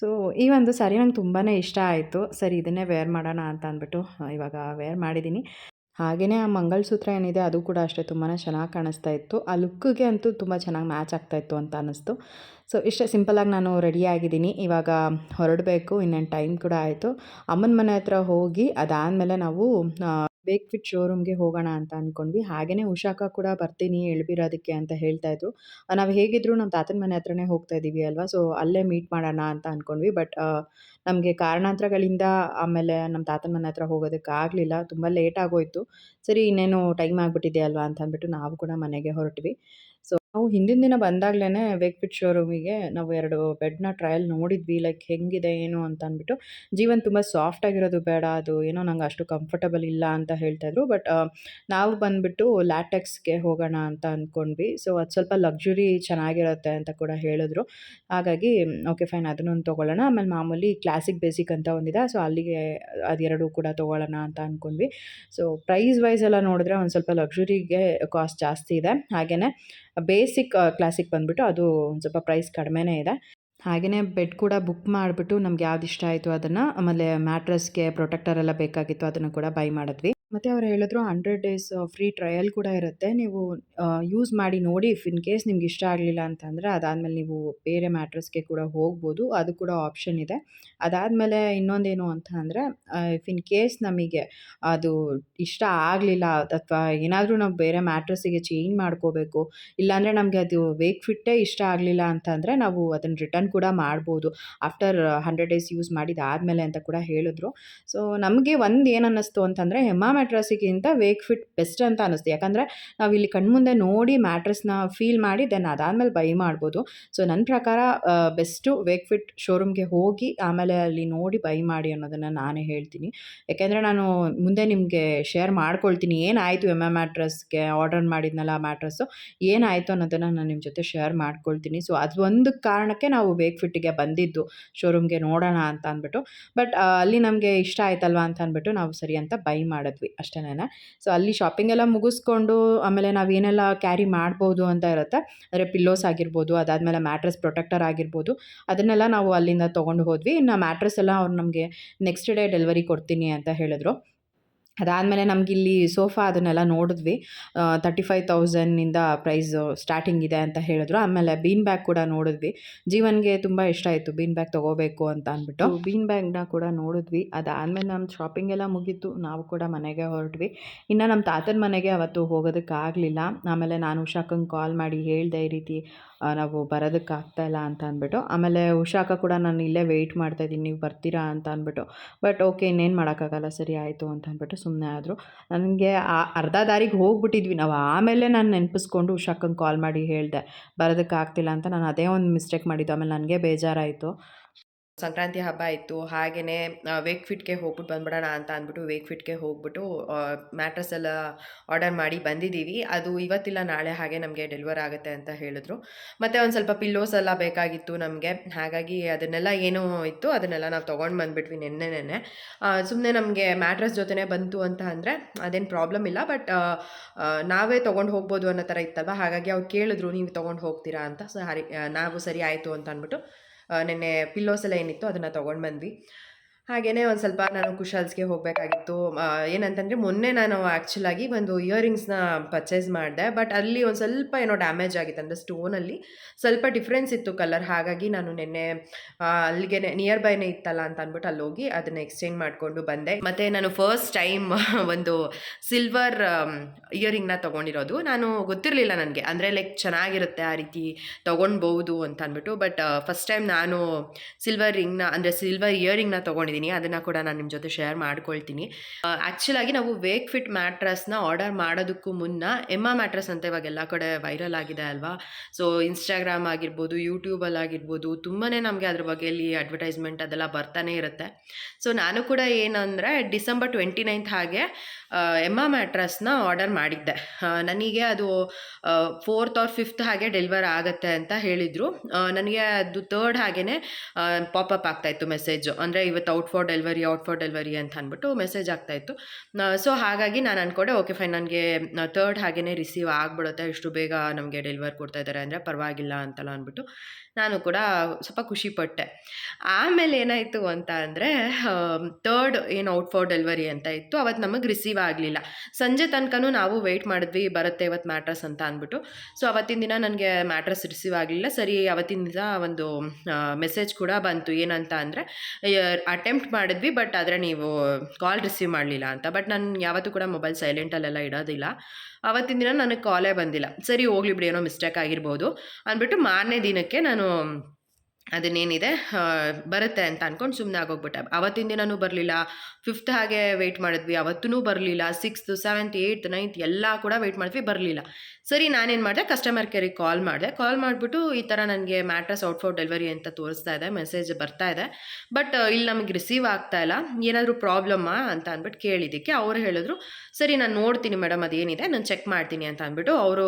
ಸೊ, ಈ ಒಂದು ಸ್ಯಾರಿ ನಂಗೆ ತುಂಬಾ ಇಷ್ಟ ಆಯಿತು. ಸರಿ, ಇದನ್ನೇ ವೇರ್ ಮಾಡೋಣ ಅಂತ ಅಂದ್ಬಿಟ್ಟು ಇವಾಗ ವೇರ್ ಮಾಡಿದ್ದೀನಿ ಹಾಗೆಯೇ ಆ ಮಂಗಲಸೂತ್ರ ಏನಿದೆ ಅದು ಕೂಡ ಅಷ್ಟೇ ತುಂಬಾ ಚೆನ್ನಾಗಿ ಕಾಣಿಸ್ತಾ ಇತ್ತು. ಆ ಲುಕ್ಗೆ ಅಂತೂ ತುಂಬ ಚೆನ್ನಾಗಿ ಮ್ಯಾಚ್ ಆಗ್ತಾ ಇತ್ತು ಅಂತ ಅನ್ನಿಸ್ತು. ಸೊ ಇಷ್ಟೇ ಸಿಂಪಲಾಗಿ ನಾನು ರೆಡಿ ಆಗಿದ್ದೀನಿ. ಇವಾಗ ಹೊರಡಬೇಕು, ಇನ್ನೇನು ಟೈಮ್ ಕೂಡ ಆಯಿತು. ಅಮ್ಮನ ಮನೆ ಹತ್ರ ಹೋಗಿ ಅದಾದಮೇಲೆ ನಾವು ಬೇಕ್ ಫಿಟ್ ಶೋರೂಮ್ಗೆ ಹೋಗೋಣ ಅಂತ ಅಂದ್ಕೊಂಡ್ವಿ ಹಾಗೆಯೇ ಉಷಾಕ ಕೂಡ ಬರ್ತೀನಿ, ಎಳ್ಬಿರೋದಕ್ಕೆ ಅಂತ ಹೇಳ್ತಾಯಿದ್ರು ನಾವು ಹೇಗಿದ್ರು ನಮ್ಮ ತಾತನ ಮನೆ ಹತ್ರನೇ ಹೋಗ್ತಾ ಇದ್ದೀವಿ ಅಲ್ವಾ? ಸೊ, ಅಲ್ಲೇ ಮೀಟ್ ಮಾಡೋಣ ಅಂತ ಅಂದ್ಕೊಂಡ್ವಿ ಬಟ್ ನಮಗೆ ಕಾರಣಾಂತರಗಳಿಂದ ಆಮೇಲೆ ನಮ್ಮ ತಾತನ ಮನೆ ಹತ್ರ ಹೋಗೋದಕ್ಕೆ ಆಗಲಿಲ್ಲ. ತುಂಬ ಲೇಟ್ ಆಗೋಯ್ತು. ಸರಿ, ಇನ್ನೇನು ಟೈಮ್ ಆಗಿಬಿಟ್ಟಿದೆ ಅಲ್ವಾ ಅಂತ ಅಂದ್ಬಿಟ್ಟು ನಾವು ಕೂಡ ಮನೆಗೆ ಹೊರಟ್ವಿ. ನಾವು ಹಿಂದಿನ ದಿನ ಬಂದಾಗಲೇ ಫಿಟ್ ಶೋರೂಮಿಗೆ ನಾವು ಎರಡು ಬೆಡ್ನ ಟ್ರಯಲ್ ನೋಡಿದ್ವಿ ಲೈಕ್ ಹೆಂಗಿದೆ, ಏನು ಅಂತ ಅಂದ್ಬಿಟ್ಟು. ಜೀವನ್ ತುಂಬ ಸಾಫ್ಟ್ ಆಗಿರೋದು ಬೇಡ, ಅದು ಏನೋ ನಂಗೆ ಅಷ್ಟು ಕಂಫರ್ಟಬಲ್ ಇಲ್ಲ ಅಂತ ಹೇಳ್ತಾಯಿದ್ರು ಬಟ್ ನಾವು ಬಂದುಬಿಟ್ಟು ಲ್ಯಾಟೆಕ್ಸ್ಗೆ ಹೋಗೋಣ ಅಂತ ಅಂದ್ಕೊಂಡ್ವಿ. ಸೊ ಅದು ಸ್ವಲ್ಪ ಲಕ್ಸುರಿ ಚೆನ್ನಾಗಿರುತ್ತೆ ಅಂತ ಕೂಡ ಹೇಳಿದ್ರು. ಹಾಗಾಗಿ ಓಕೆ ಫೈನ್ ಅದನ್ನೊಂದು ತೊಗೊಳ್ಳೋಣ. ಆಮೇಲೆ ಮಾಮೂಲಿ ಕ್ಲಾಸಿಕ್ ಬೇಸಿಕ್ ಅಂತ ಒಂದಿದೆ. ಸೊ ಅಲ್ಲಿಗೆ ಅದೆರಡು ಕೂಡ ತೊಗೊಳ್ಳೋಣ ಅಂತ ಅಂದ್ಕೊಂಡ್ವಿ. ಸೊ ಪ್ರೈಸ್ ವೈಸ್ ಎಲ್ಲ ನೋಡಿದ್ರೆ ಒಂದು ಸ್ವಲ್ಪ ಲಕ್ಸುರಿಗೆ ಕಾಸ್ಟ್ ಜಾಸ್ತಿ ಇದೆ. ಹಾಗೆಯೇ ಬೇಸಿಕ್ ಕ್ಲಾಸಿಕ್ ಬಂದುಬಿಟ್ಟು ಅದು ಒಂದು ಸ್ವಲ್ಪ ಪ್ರೈಸ್ ಕಡಿಮೆನೇ ಇದೆ. ಹಾಗೆಯೇ ಬೆಡ್ ಕೂಡ ಬುಕ್ ಮಾಡಿಬಿಟ್ಟು ನಮ್ಗೆ ಯಾವ್ದು ಇಷ್ಟ ಆಯಿತು ಅದನ್ನು ಆಮೇಲೆ ಮ್ಯಾಟ್ರಸ್ಗೆ ಪ್ರೊಟೆಕ್ಟರ್ ಎಲ್ಲ ಬೇಕಾಗಿತ್ತು ಅದನ್ನು ಕೂಡ ಬೈ ಮಾಡಿದ್ವಿ. ಮತ್ತು ಅವ್ರು ಹೇಳಿದ್ರು ಹಂಡ್ರೆಡ್ ಡೇಸ್ ಫ್ರೀ ಟ್ರಯಲ್ ಕೂಡ ಇರುತ್ತೆ. ನೀವು ಯೂಸ್ ಮಾಡಿ ನೋಡಿ ಇಫ್ ಇನ್ ಕೇಸ್ ನಿಮ್ಗೆ ಇಷ್ಟ ಆಗಲಿಲ್ಲ ಅಂತಂದರೆ ಅದಾದಮೇಲೆ ನೀವು ಬೇರೆ ಮ್ಯಾಟ್ರಸ್ಗೆ ಕೂಡ ಹೋಗ್ಬೋದು. ಅದು ಕೂಡ ಆಪ್ಷನ್ ಇದೆ. ಅದಾದಮೇಲೆ ಇನ್ನೊಂದೇನು ಅಂತ ಅಂದರೆ ಇಫ್ ಇನ್ ಕೇಸ್ ನಮಗೆ ಅದು ಇಷ್ಟ ಆಗಲಿಲ್ಲ ಅಥವಾ ಏನಾದರೂ ನಾವು ಬೇರೆ ಮ್ಯಾಟ್ರಸ್ಸಿಗೆ ಚೇಂಜ್ ಮಾಡ್ಕೋಬೇಕು, ಇಲ್ಲಾಂದರೆ ನಮಗೆ ಅದು ವೇಕ್ ಫಿಟ್ಟೇ ಇಷ್ಟ ಆಗಲಿಲ್ಲ ಅಂತಂದರೆ ನಾವು ಅದನ್ನು ರಿಟರ್ನ್ ಕೂಡ ಮಾಡ್ಬೋದು. ಆಫ್ಟರ್ ಹಂಡ್ರೆಡ್ ಡೇಸ್ ಯೂಸ್ ಮಾಡಿದಾದಮೇಲೆ ಅಂತ ಕೂಡ ಹೇಳಿದ್ರು. ಸೊ ನಮಗೆ ಒಂದು ಏನು ಅನ್ನಿಸ್ತು ಅಂತಂದರೆ, ಹೆಮ್ಮ ಮ್ಯಾಟ್ರಸ್ಸಿಗಿಂತ ವೇಕ್ ಫಿಟ್ ಬೆಸ್ಟ್ ಅಂತ ಅನ್ನಿಸ್ತು ಯಾಕಂದರೆ ನಾವು ಇಲ್ಲಿ ಕಣ್ಮುಂದೆ ನೋಡಿ ಮ್ಯಾಟ್ರಸ್ನ ಫೀಲ್ ಮಾಡಿ, ದೆನ್ ಅದಾದಮೇಲೆ ಬೈ ಮಾಡ್ಬೋದು. ಸೊ ನನ್ನ ಪ್ರಕಾರ ಬೆಸ್ಟು ವೇಕ್ ಫಿಟ್ ಶೋರೂಮ್ಗೆ ಹೋಗಿ ಆಮೇಲೆ ಅಲ್ಲಿ ನೋಡಿ ಬೈ ಮಾಡಿ ಅನ್ನೋದನ್ನು ನಾನೇ ಹೇಳ್ತೀನಿ. ಯಾಕೆಂದರೆ ನಾನು ಮುಂದೆ ನಿಮಗೆ ಶೇರ್ ಮಾಡ್ಕೊಳ್ತೀನಿ, ಏನಾಯಿತು ಎಂ ಎ ಮ್ಯಾಟ್ರಸ್ಗೆ ಆರ್ಡರ್ ಮಾಡಿದ್ನಲ್ಲ ಆ ಮ್ಯಾಟ್ರಸ್ಸು ಏನಾಯಿತು ಅನ್ನೋದನ್ನು ನಾನು ನಿಮ್ಮ ಜೊತೆ ಶೇರ್ ಮಾಡ್ಕೊಳ್ತೀನಿ. ಸೊ, ಅದು ಒಂದು ಕಾರಣಕ್ಕೆ ನಾವು ವೇಕ್ ಫಿಟ್ಟಿಗೆ ಬಂದಿದ್ದು ಶೋರೂಮ್ಗೆ ನೋಡೋಣ ಅಂತ ಅಂದ್ಬಿಟ್ಟು. ಬಟ್ ಅಲ್ಲಿ ನಮಗೆ ಇಷ್ಟ ಆಯ್ತಲ್ವಾ ಅಂತ ಅಂದ್ಬಿಟ್ಟು ನಾವು ಸರಿ ಅಂತ ಬೈ ಮಾಡಿದ್ವಿ. ಅಷ್ಟೇನೆ ಸೊ ಅಲ್ಲಿ ಶಾಪಿಂಗ್ ಎಲ್ಲ ಮುಗಿಸ್ಕೊಂಡು ಆಮೇಲೆ ನಾವೇನೆಲ್ಲ ಕ್ಯಾರಿ ಮಾಡ್ಬೋದು ಅಂತ ಇರುತ್ತೆ. ಅಂದರೆ ಪಿಲ್ಲೋಸ್ ಆಗಿರ್ಬೋದು, ಅದಾದಮೇಲೆ ಮ್ಯಾಟ್ರೆಸ್ ಪ್ರೊಟೆಕ್ಟರ್ ಆಗಿರ್ಬೋದು, ಅದನ್ನೆಲ್ಲ ನಾವು ಅಲ್ಲಿಂದ ತೊಗೊಂಡು ಹೋದ್ವಿ. ಇನ್ನು ಮ್ಯಾಟ್ರೆಸ್ ಎಲ್ಲ ಅವ್ರು ನಮಗೆ ನೆಕ್ಸ್ಟ್ ಡೇ ಡೆಲಿವರಿ ಕೊಡ್ತೀನಿ ಅಂತ ಹೇಳಿದ್ರು. ಅದಾದಮೇಲೆ ನಮಗಿಲ್ಲಿ ಸೋಫಾ ಅದನ್ನೆಲ್ಲ ನೋಡಿದ್ವಿ. ತರ್ಟಿ ಫೈವ್ ತೌಸಂಡ್ನಿಂದ ಪ್ರೈಸ್ ಸ್ಟಾರ್ಟಿಂಗ್ ಇದೆ ಅಂತ ಹೇಳಿದ್ರು. ಆಮೇಲೆ ಬೀನ್ ಬ್ಯಾಗ್ ಕೂಡ ನೋಡಿದ್ವಿ. ಜೀವನ್ಗೆ ತುಂಬ ಇಷ್ಟ ಆಯಿತು. ಬೀನ್ ಬ್ಯಾಗ್ ತೊಗೋಬೇಕು ಅಂತ ಅಂದ್ಬಿಟ್ಟು. ಬೀನ್ ಬ್ಯಾಗ್ನ ಕೂಡ ನೋಡಿದ್ವಿ. ಅದಾದಮೇಲೆ ನಮ್ಮ ಶಾಪಿಂಗ್ ಎಲ್ಲ ಮುಗೀತು. ನಾವು ಕೂಡ ಮನೆಗೆ ಹೊರಟ್ವಿ. ಇನ್ನು ನಮ್ಮ ತಾತನ ಮನೆಗೆ ಅವತ್ತು ಹೋಗೋದಕ್ಕಾಗಲಿಲ್ಲ. ಆಮೇಲೆ ನಾನು ಉಷಾಕಂಗೆ ಕಾಲ್ ಮಾಡಿ ಹೇಳಿದೆ ಈ ರೀತಿ ನಾವು ಬರೋದಕ್ಕಾಗ್ತಾಯಿಲ್ಲ ಅಂತ ಅಂದ್ಬಿಟ್ಟು. ಆಮೇಲೆ ಉಷಾಕ ಕೂಡ ನಾನು ಇಲ್ಲೇ ವೆಯ್ಟ್ ಮಾಡ್ತಾಯಿದ್ದೀನಿ ನೀವು ಬರ್ತೀರಾ ಅಂತ ಅಂದ್ಬಿಟ್ಟು. ಬಟ್ ಓಕೆ ಇನ್ನೇನು ಮಾಡೋಕ್ಕಾಗಲ್ಲ, ಸರಿ ಆಯಿತು ಅಂತ ಅಂದ್ಬಿಟ್ಟು ಸುಮ್ಮನೆ ಆದರು. ನನಗೆ ಆ ಅರ್ಧ ದಾರಿಗೆ ಹೋಗ್ಬಿಟ್ಟಿದ್ವಿ. ನಾವು ಆಮೇಲೆ ನಾನು ನೆನಪಿಸ್ಕೊಂಡು ಉಷಾಕಂಗೆ ಕಾಲ್ ಮಾಡಿ ಹೇಳಿದೆ ಬರೋದಕ್ಕಾಗ್ತಿಲ್ಲ ಅಂತ. ನಾನು ಅದೇ ಒಂದು ಮಿಸ್ಟೇಕ್ ಮಾಡಿದ್ದು. ಆಮೇಲೆ ನನಗೆ ಬೇಜಾರಾಯಿತು. ಸಂಕ್ರಾಂತಿ ಹಬ್ಬ ಇತ್ತು ಹಾಗೆಯೇ ವೇಕ್ ಫಿಟ್ಗೆ ಹೋಗ್ಬಿಟ್ಟು ಬಂದ್ಬಿಡೋಣ ಅಂತ ಅಂದ್ಬಿಟ್ಟು ವೇಕ್ ಫಿಟ್ಗೆ ಹೋಗ್ಬಿಟ್ಟು ಮ್ಯಾಟ್ರಸ್ ಎಲ್ಲ ಆರ್ಡರ್ ಮಾಡಿ ಬಂದಿದ್ದೀವಿ. ಅದು ಇವತ್ತಿಲ್ಲ, ನಾಳೆ ಹಾಗೆ ನಮಗೆ ಡೆಲಿವರ್ ಆಗುತ್ತೆ ಅಂತ ಹೇಳಿದ್ರು. ಮತ್ತು ಒಂದು ಸ್ವಲ್ಪ ಪಿಲ್ಲೋಸ್ ಎಲ್ಲ ಬೇಕಾಗಿತ್ತು ನಮಗೆ. ಹಾಗಾಗಿ ಅದನ್ನೆಲ್ಲ ಏನೋ ಇತ್ತು, ಅದನ್ನೆಲ್ಲ ನಾವು ತೊಗೊಂಡು ಬಂದುಬಿಟ್ವಿ ನೆನ್ನೆ ನೆನ್ನೆ. ಸುಮ್ಮನೆ ನಮಗೆ ಮ್ಯಾಟ್ರಸ್ ಜೊತೆನೇ ಬಂತು ಅಂತ ಅಂದರೆ ಅದೇನು ಪ್ರಾಬ್ಲಮ್ ಇಲ್ಲ ಬಟ್ ನಾವೇ ತೊಗೊಂಡು ಹೋಗ್ಬೋದು ಅನ್ನೋ ಥರ ಇತ್ತಲ್ವ? ಹಾಗಾಗಿ ಅವ್ರು ಕೇಳಿದ್ರು, ನೀವು ತೊಗೊಂಡು ಹೋಗ್ತೀರಾ ಅಂತ? ಸರಿ ನಾವು ಸರಿ ಆಯಿತು ಅಂತ ಅಂದ್ಬಿಟ್ಟು ನೆನ್ನೆ ಪಿಲ್ಲೋಸ್ ಎಲ್ಲ ಏನಿತ್ತು ಅದನ್ನು ತೊಗೊಂಡು ಬಂದ್ವಿ ಹಾಗೇನೇ ಒಂದು ಸ್ವಲ್ಪ ನಾನು ಕುಶಾಲ್ಸ್‌ಗೆ ಹೋಗಬೇಕಾಗಿತ್ತು. ಏನಂತಂದರೆ ಮೊನ್ನೆ ನಾನು ಆ್ಯಕ್ಚುಲಾಗಿ ಒಂದು ಇಯರಿಂಗ್ಸ್‌ನ ಪರ್ಚೇಸ್ ಮಾಡಿದೆ. ಬಟ್ ಅಲ್ಲಿ ಒಂದು ಸ್ವಲ್ಪ ಏನೋ ಡ್ಯಾಮೇಜ್ ಆಗಿತ್ತು. ಅಂದರೆ ಸ್ಟೋನಲ್ಲಿ ಸ್ವಲ್ಪ ಡಿಫ್ರೆನ್ಸ್ ಇತ್ತು ಕಲರ್. ಹಾಗಾಗಿ ನಾನು ನಿನ್ನೆ ಅಲ್ಲಿಗೆ ನಿಯರ್ ಬೈನೇ ಇತ್ತಲ್ಲ ಅಂತ ಅಂದ್ಬಿಟ್ಟು ಅಲ್ಲಿ ಹೋಗಿ ಅದನ್ನ ಎಕ್ಸ್ಚೇಂಜ್ ಮಾಡಿಕೊಂಡು ಬಂದೆ. ಮತ್ತು ನಾನು ಫಸ್ಟ್ ಟೈಮ್ ಒಂದು ಸಿಲ್ವರ್ ಇಯರಿಂಗ್‌ನ ತೊಗೊಂಡಿರೋದು. ನಾನು ಗೊತ್ತಿರಲಿಲ್ಲ ನನಗೆ. ಅಂದರೆ ಲೈಕ್ ಚೆನ್ನಾಗಿರುತ್ತೆ ಆ ರೀತಿ ತೊಗೊಳ್ಬಹುದು ಅಂತ ಅಂದ್ಬಿಟ್ಟು. ಬಟ್ ಫಸ್ಟ್ ಟೈಮ್ ನಾನು ಸಿಲ್ವರ್ ರಿಂಗ್‌ನ ಅಂದರೆ ಸಿಲ್ವರ್ ಇಯರಿಂಗ್‌ನ ತೊಗೊಂಡಿದ್ದೀನಿ. ಅದನ್ನ ಕೂಡ ನಾನು ನಿಮ್ಮ ಜೊತೆ ಶೇರ್ ಮಾಡ್ಕೊಳ್ತೀನಿ. ಆ್ಯಕ್ಚುಲಾಗಿ ನಾವು ವೇಕ್ ಫಿಟ್ ಮ್ಯಾಟ್ರಸ್ನ ಆರ್ಡರ್ ಮಾಡೋದಕ್ಕೂ ಮುನ್ನ ಎಮ್ಮ ಮ್ಯಾಟ್ರಸ್ ಅಂತ ಇವಾಗ ಎಲ್ಲ ಕಡೆ ವೈರಲ್ ಆಗಿದೆ ಅಲ್ವಾ? ಸೊ ಇನ್‌ಸ್ಟಾಗ್ರಾಮ್ ಆಗಿರ್ಬೋದು, ಯೂಟ್ಯೂಬಲ್ಲಿ ಆಗಿರ್ಬೋದು ತುಂಬಾನೇ ನಮಗೆ ಅದ್ರ ಬಗ್ಗೆಯಲ್ಲಿ ಅಡ್ವರ್ಟೈಸ್‌ಮೆಂಟ್ ಅದೆಲ್ಲ ಬರ್ತಾನೆ ಇರುತ್ತೆ. ಸೊ ನಾನು ಕೂಡ ಏನಂದರೆ ಡಿಸೆಂಬರ್ 29th ಹಾಗೆ ಎಮ್ಮ ಮ್ಯಾಟ್ರಸ್ನ ಆರ್ಡರ್ ಮಾಡಿದ್ದೆ. ನನಗೆ ಅದು ಫೋರ್ತ್ 4th ಆರ್ ಫಿಫ್ತ್ ಹಾಗೆ ಡೆಲಿವರ್ ಆಗುತ್ತೆ ಅಂತ ಹೇಳಿದ್ರು. ನನಗೆ ಅದು 3rd ಹಾಗೆಯೇ ಪಾಪಪ್ ಆಗ್ತಾಯಿತ್ತು ಮೆಸೇಜು. ಅಂದರೆ ಇವತ್ತು out for delivery, out for delivery ಅಂತ ಅಂದ್ಬಿಟ್ಟು ಮೆಸೇಜ್ ಆಗ್ತಾ ಇತ್ತು. ಸೊ ಹಾಗಾಗಿ ನಾನು ಅನ್ಕೊಂಡೆ ಓಕೆ ಫೈನ್ ನನಗೆ ತರ್ಡ್ ಹಾಗೇನೇ ರಿಸೀವ್ ಆಗಿಬಿಡುತ್ತೆ ಇಷ್ಟು ಬೇಗ ನಮಗೆ ಡೆಲಿವರ್ ಕೊಡ್ತಾ ಇದ್ದಾರೆ ಅಂದರೆ ಪರವಾಗಿಲ್ಲ ಅಂತಲ್ಲ ಅಂದ್ಬಿಟ್ಟು ನಾನು ಕೂಡ ಸ್ವಲ್ಪ ಖುಷಿಪಟ್ಟೆ. ಆಮೇಲೆ ಏನಾಯಿತು ಅಂತ ಅಂದರೆ ಥರ್ಡ್ ಏನು ಔಟ್ ಫಾರ್ ಡೆಲಿವರಿ ಅಂತ ಇತ್ತು. ಅವತ್ತು ನಮಗೆ ರಿಸೀವ್ ಆಗಲಿಲ್ಲ. ಸಂಜೆ ತನಕನೂ ನಾವು ವೆಯ್ಟ್ ಮಾಡಿದ್ವಿ, ಬರುತ್ತೆ ಇವತ್ತು ಮ್ಯಾಟ್ರಸ್ ಅಂತ ಅಂದ್ಬಿಟ್ಟು. ಸೊ ಅವತ್ತಿನ ದಿನ ನನಗೆ ಮ್ಯಾಟ್ರಸ್ ರಿಸೀವ್ ಆಗಲಿಲ್ಲ. ಸರಿ, ಅವತ್ತಿನ ದಿನ ಒಂದು ಮೆಸೇಜ್ ಕೂಡ ಬಂತು. ಏನಂತ ಅಂದರೆ ಅಟೆಂಪ್ಟ್ ಮಾಡಿದ್ವಿ ಬಟ್ ಆದರೆ ನೀವು ಕಾಲ್ ರಿಸೀವ್ ಮಾಡಲಿಲ್ಲ ಅಂತ. ಬಟ್ ನಾನು ಯಾವತ್ತೂ ಕೂಡ ಮೊಬೈಲ್ ಸೈಲೆಂಟಲ್ಲೆಲ್ಲ ಇಡೋದಿಲ್ಲ. ಅವತ್ತಿನ ದಿನ ನನಗೆ ಕಾಲೇ ಬಂದಿಲ್ಲ. ಸರಿ ಹೋಗ್ಲಿ ಬಿಡಿ, ಏನೋ ಮಿಸ್ಟೇಕ್ ಆಗಿರ್ಬೋದು ಅಂದ್ಬಿಟ್ಟು ಮಾರನೇ ದಿನಕ್ಕೆ ನಾನು ಅದನ್ನೇನಿದೆ ಬರುತ್ತೆ ಅಂತ ಅನ್ಕೊಂಡು ಸುಮ್ಮನೆ ಆಗೋಗ್ಬಿಟ್ಟೆ. ಅವತ್ತಿನ ದಿನವೂ ಬರಲಿಲ್ಲ. ಫಿಫ್ತ್ ಹಾಗೆ ವೆಯ್ಟ್ ಮಾಡಿದ್ವಿ. ಅವತ್ತೂ ಬರಲಿಲ್ಲ. 6th, 7th, 8th, 9th ಎಲ್ಲ ಕೂಡ ವೆಯ್ಟ್ ಮಾಡಿದ್ವಿ ಬರಲಿಲ್ಲ. ಸರಿ ನಾನೇನು ಮಾಡಿದೆ ಕಸ್ಟಮರ್ ಕೇರಿಗೆ ಕಾಲ್ ಮಾಡಿದೆ. ಕಾಲ್ ಮಾಡಿಬಿಟ್ಟು ಈ ಥರ ನನಗೆ ಮ್ಯಾಟ್ರಸ್ ಔಟ್ ಫಾರ್ ಡೆಲಿವರಿ ಅಂತ ತೋರಿಸ್ತಾ ಇದೆ. ಮೆಸೇಜ್ ಬರ್ತಾ ಇದೆ. ಬಟ್ ಇಲ್ಲಿ ನಮಗೆ ರಿಸೀವ್ ಆಗ್ತಾ ಇಲ್ಲ. ಏನಾದರೂ ಪ್ರಾಬ್ಲಮ್ಮಾ ಅಂತ ಅಂದ್ಬಿಟ್ಟು ಕೇಳಿದ್ದಕ್ಕೆ ಅವರು ಹೇಳಿದ್ರು, "ಸರಿ ನಾನು ನೋಡ್ತೀನಿ ಮೇಡಮ್ ಅದೇನಿದೆ ನಾನು ಚೆಕ್ ಮಾಡ್ತೀನಿ" ಅಂತ ಅಂದ್ಬಿಟ್ಟು ಅವರು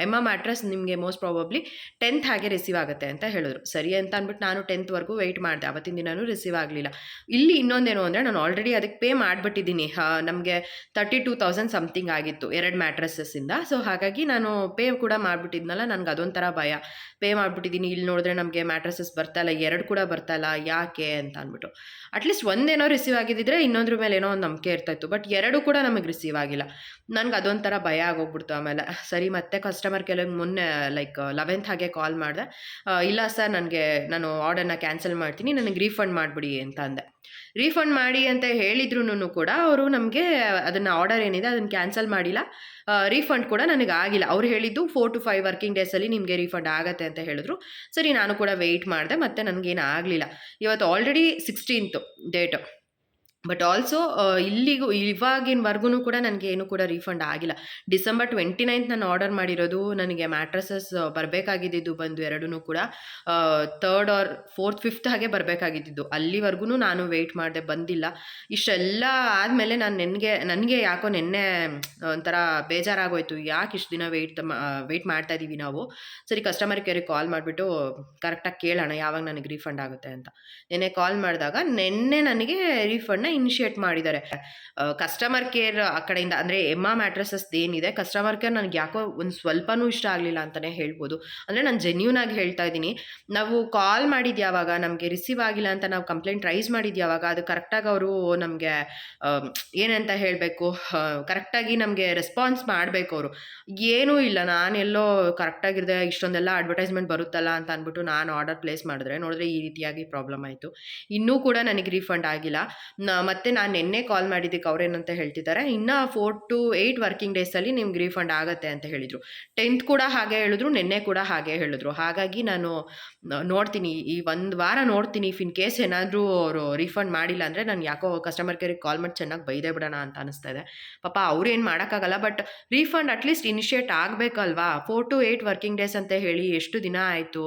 ಎಂ ಮ್ಯಾಟ್ರಸ್ ನಿಮಗೆ ಮೋಸ್ಟ್ ಪ್ರಾಬಬ್ಲಿ 10th ಹಾಗೆ ರಿಸೀವ್ ಆಗುತ್ತೆ ಅಂತ ಹೇಳಿದ್ರು. ಸರಿ ಅಂತ ಅಂದ್ಬಿಟ್ಟು ನಾನು 10th ವರೆಗೂ ವೆಯ್ಟ್ ಮಾಡಿದೆ. ಅವತ್ತಿನ ದಿನನೂ ರಿಸೀವ್ ಆಗಲಿಲ್ಲ. ಇಲ್ಲಿ ಇನ್ನೊಂದೇನು ಅಂದರೆ ನಾನು ಆಲ್ರೆಡಿ ಅದಕ್ಕೆ ಪೇ ಮಾಡಿಬಿಟ್ಟಿದ್ದೀನಿ. ನಮಗೆ ತರ್ಟಿ ಟೂ ತೌಸಂಡ್ ಸಮಥಿಂಗ್ ಆಗಿತ್ತು ಎರಡು ಮ್ಯಾಟ್ರೆಸಸ್ಸಿಂದ. ಸೊ ಹಾಗಾಗಿ ನಾನು ಪೇ ಕೂಡ ಮಾಡಿಬಿಟ್ಟಿದ್ನಲ್ಲ, ನನಗೆ ಅದೊಂಥರ ಭಯ. ಪೇ ಮಾಡಿಬಿಟ್ಟಿದ್ದೀನಿ ಇಲ್ಲಿ ನೋಡಿದ್ರೆ ನಮಗೆ ಮ್ಯಾಟ್ರೆಸಸ್ ಬರ್ತಾ ಇಲ್ಲ. ಎರಡು ಕೂಡ ಬರ್ತಾ ಇಲ್ಲ, ಯಾಕೆ ಅಂತ ಅಂದ್ಬಿಟ್ಟು. ಅಟ್‌ಲೀಸ್ಟ್ ಒಂದೇನೋ ರಿಸೀವ್ ಆಗಿದ್ದಿದ್ರೆ ಇನ್ನೊಂದ್ರ ಮೇಲೆ ಏನೋ ಒಂದು ನಂಬಿಕೆ ಇರ್ತಾ ಇತ್ತು. ಬಟ್ ಎರಡು ಕೂಡ ನಮಗೆ ರಿಸೀವ್ ಆಗಿಲ್ಲ. ನನಗೆ ಅದೊಂಥರ ಭಯ ಆಗೋಗ್ಬಿಡ್ತು ಆಮೇಲೆ. ಸರಿ, ಮತ್ತೆ ಕಸ್ಟಮರ್ ಕೆಲವೊಂದು ಮೊನ್ನೆ ಲೈಕ್ 11th ಹಾಗೆ ಕಾಲ್ ಮಾಡಿದೆ. "ಇಲ್ಲ ಸರ್ ನನಗೆ ನಾನು ಆರ್ಡರ್‌ನ ಕ್ಯಾನ್ಸಲ್ ಮಾಡ್ತೀನಿ. ನನಗೆ ರೀಫಂಡ್ ಮಾಡಿಬಿಡಿ" ಅಂತ ಅಂದೆ. ರೀಫಂಡ್ ಮಾಡಿ ಅಂತ ಹೇಳಿದ್ರು ಕೂಡ ಅವರು ನಮಗೆ ಅದನ್ನು ಆರ್ಡರ್ ಏನಿದೆ ಅದನ್ನು ಕ್ಯಾನ್ಸಲ್ ಮಾಡಿಲ್ಲ. ರೀಫಂಡ್ ಕೂಡ ನನಗೆ ಆಗಿಲ್ಲ. ಅವ್ರು ಹೇಳಿದ್ದು 4-5 ವರ್ಕಿಂಗ್ ಡೇಸಲ್ಲಿ ನಿಮಗೆ ರೀಫಂಡ್ ಆಗುತ್ತೆ ಅಂತ ಹೇಳಿದ್ರು. ಸರಿ, ನಾನು ಕೂಡ ವೆಯ್ಟ್ ಮಾಡಿದೆ. ಮತ್ತು ನನಗೇನು ಆಗಲಿಲ್ಲ. ಇವತ್ತು already 16th date. But also ಇಲ್ಲಿಗೂ ಇವಾಗಿನವರೆಗೂ ಕೂಡ ನನಗೆ ಏನು ಕೂಡ ರೀಫಂಡ್ ಆಗಿಲ್ಲ. ಡಿಸೆಂಬರ್ 29th ನಾನು ಆರ್ಡರ್ ಮಾಡಿರೋದು. ನನಗೆ ಮ್ಯಾಟ್ರಸಸ್ ಬರಬೇಕಾಗಿದ್ದು ಬಂದು ಎರಡೂ ಕೂಡ third 3rd R 4th, 5th ಹಾಗೆ ಬರಬೇಕಾಗಿದ್ದು ಅಲ್ಲಿವರೆಗೂ ನಾನು ವೆಯ್ಟ್ ಮಾಡಿದೆ ಬಂದಿಲ್ಲ. ಇಷ್ಟೆಲ್ಲ ಆದಮೇಲೆ ನಾನು ನನಗೆ ನನಗೆ ಯಾಕೋ ನಿನ್ನೆ ಒಂಥರ ಬೇಜಾರಾಗೋಯ್ತು. ಯಾಕೆ ಇಷ್ಟು ದಿನ ವೆಯ್ಟ್ ವೆಯ್ಟ್ ಮಾಡ್ತಾ ಇದ್ದೀವಿ ನಾವು. ಸರಿ ಕಸ್ಟಮರ್ ಕೇರಿಗೆ ಕಾಲ್ ಮಾಡಿಬಿಟ್ಟು ಕರೆಕ್ಟಾಗಿ ಕೇಳೋಣ ಯಾವಾಗ ನನಗೆ ರೀಫಂಡ್ ಆಗುತ್ತೆ ಅಂತ. ನೆನ್ನೆ ಕಾಲ್ ಮಾಡಿದಾಗ ನಿನ್ನೆ ನನಗೆ ರೀಫಂಡ್‌ನ ಇನಿಶಿಯೇಟ್ ಮಾಡಿದ್ದಾರೆ. ಕಸ್ಟಮರ್ ಕೇರ್ ಆ ಕಡೆಯಿಂದ, ಅಂದರೆ ಎಮ್ಮ ಮ್ಯಾಟ್ರಸಸ್ ಏನಿದೆ ಕಸ್ಟಮರ್ ಕೇರ್ ನನಗೆ ಯಾಕೋ ಒಂದು ಸ್ವಲ್ಪನೂ ಇಷ್ಟ ಆಗಲಿಲ್ಲ ಅಂತಲೇ ಹೇಳ್ಬೋದು. ಅಂದರೆ ನಾನು ಜೆನ್ಯೂನ್ ಆಗಿ ಹೇಳ್ತಾ ಇದ್ದೀನಿ. ನಾವು ಕಾಲ್ ಮಾಡಿದ್ದು ಯಾವಾಗ, ನಮಗೆ ರಿಸೀವ್ ಆಗಿಲ್ಲ ಅಂತ ನಾವು ಕಂಪ್ಲೇಂಟ್ ರೈಸ್ ಮಾಡಿದ್ಯಾವಾಗ ಅದು ಕರೆಕ್ಟಾಗಿ ಅವರು ನಮಗೆ ಏನಂತ ಹೇಳಬೇಕು ಕರೆಕ್ಟಾಗಿ ನಮಗೆ ರೆಸ್ಪಾನ್ಸ್ ಮಾಡಬೇಕು ಅವರು. ಏನೂ ಇಲ್ಲ ನಾನೆಲ್ಲೋ ಕರೆಕ್ಟಾಗಿರದೆ ಇಷ್ಟೊಂದೆಲ್ಲ ಅಡ್ವರ್ಟೈಸ್‌ಮೆಂಟ್ ಬರುತ್ತಲ್ಲ ಅಂತ ಅಂದ್ಬಿಟ್ಟು ನಾನು ಆರ್ಡರ್ ಪ್ಲೇಸ್ ಮಾಡಿದ್ರೆ ನೋಡಿದ್ರೆ ಈ ರೀತಿಯಾಗಿ ಪ್ರಾಬ್ಲಮ್ ಆಯಿತು. ಇನ್ನೂ ಕೂಡ ನನಗೆ ರೀಫಂಡ್ ಆಗಿಲ್ಲ. ಮತ್ತೆ ನಾನು ನಿನ್ನೆ ಕಾಲ್ ಮಾಡಿದ್ದಕ್ಕೆ ಅವ್ರೇನಂತ ಹೇಳ್ತಿದ್ದಾರೆ, ಇನ್ನು ಫೋರ್ ಟು ಏಯ್ಟ್ ವರ್ಕಿಂಗ್ ಡೇಸಲ್ಲಿ ನಿಮ್ಗೆ ರೀಫಂಡ್ ಆಗುತ್ತೆ ಅಂತ ಹೇಳಿದರು ಟೆಂತ್ ಕೂಡ ಹಾಗೆ ಹೇಳಿದ್ರು. ನಿನ್ನೆ ಕೂಡ ಹಾಗೆ ಹೇಳಿದ್ರು. ಹಾಗಾಗಿ ನಾನು ನೋಡ್ತೀನಿ ಈ ಒಂದು ವಾರ ನೋಡ್ತೀನಿ. ಇಫ್ ಇನ್ ಕೇಸ್ ಏನಾದರೂ ಅವರು ರೀಫಂಡ್ ಮಾಡಿಲ್ಲ ಅಂದರೆ ನಾನು ಯಾಕೋ ಕಸ್ಟಮರ್ ಕೇರಿಗೆ ಕಾಲ್ ಮಾಡಿ ಚೆನ್ನಾಗಿ ಬೈದೇ ಬಿಡೋಣ ಅಂತ ಅನಿಸ್ತಾ ಇದೆ. ಪಾಪ ಅವ್ರೇನು ಮಾಡೋಕ್ಕಾಗಲ್ಲ. But refund at least initiate ಆಗಬೇಕಲ್ವಾ? 4-8 working days ಅಂತ ಹೇಳಿ ಎಷ್ಟು ದಿನ ಆಯಿತು.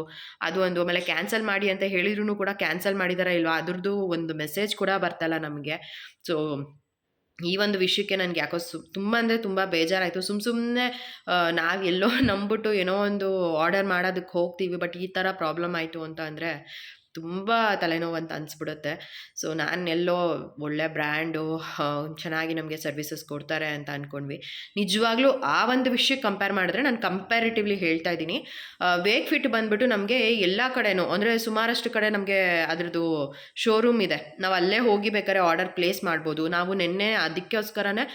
ಅದು ಒಂದು ಆಮೇಲೆ ಕ್ಯಾನ್ಸಲ್ ಮಾಡಿ ಅಂತ ಹೇಳಿದ್ರೂ ಕೂಡ ಕ್ಯಾನ್ಸಲ್ ಮಾಡಿದಾರ ಇಲ್ವಾ ಅದ್ರದ್ದು ಒಂದು ಮೆಸೇಜ್ ಕೂಡ ಬರ್ತಲ್ಲ ಇಲ್ಲ ನಮಗೆ. ಸೊ ಈ ಒಂದು ವಿಷಯಕ್ಕೆ ನನಗೆ ಯಾಕೋ ಸು, ತುಂಬ ಅಂದರೆ ತುಂಬ ಬೇಜಾರಾಯಿತು. ಸುಮ್ಮ ಸುಮ್ಮನೆ ನಾವು ಎಲ್ಲೋ ನಂಬಿಟ್ಟು ಏನೋ ಒಂದು ಆರ್ಡರ್ ಮಾಡೋದಕ್ಕೆ ಹೋಗ್ತೀವಿ. ಬಟ್ ಈ ಥರ ಪ್ರಾಬ್ಲಮ್ ಆಯಿತು ಅಂತ ಅಂದರೆ ತುಂಬ ತಲೆನೋವು ಅಂತ ಅನಿಸ್ಬಿಡುತ್ತೆ. ಸೊ ನಾನು ಎಲ್ಲೋ ಒಳ್ಳೆ ಬ್ರ್ಯಾಂಡು ಚೆನ್ನಾಗಿ ನಮಗೆ ಸರ್ವಿಸಸ್ ಕೊಡ್ತಾರೆ ಅಂತ ಅಂದ್ಕೊಂಡ್ವಿ ನಿಜವಾಗ್ಲೂ ಆ ಒಂದು ವಿಷಯಕ್ಕೆ ಕಂಪೇರ್ ಮಾಡಿದ್ರೆ ನಾನು ಕಂಪ್ಯಾರಿಟಿವ್ಲಿ ಹೇಳ್ತಾ ಇದ್ದೀನಿ. ವೇಕ್ ಫಿಟ್ ಬಂದುಬಿಟ್ಟು ನಮಗೆ ಎಲ್ಲ ಕಡೆನೂ, ಅಂದರೆ ಸುಮಾರಷ್ಟು ಕಡೆ ನಮಗೆ ಅದರದ್ದು ಶೋರೂಮ್ ಇದೆ. ನಾವು ಅಲ್ಲೇ ಹೋಗಿ ಬೇಕಾದ್ರೆ ಆರ್ಡರ್ ಪ್ಲೇಸ್ ಮಾಡ್ಬೋದು. ನಾವು ನಿನ್ನೆ ಅದಕ್ಕೋಸ್ಕರನೇ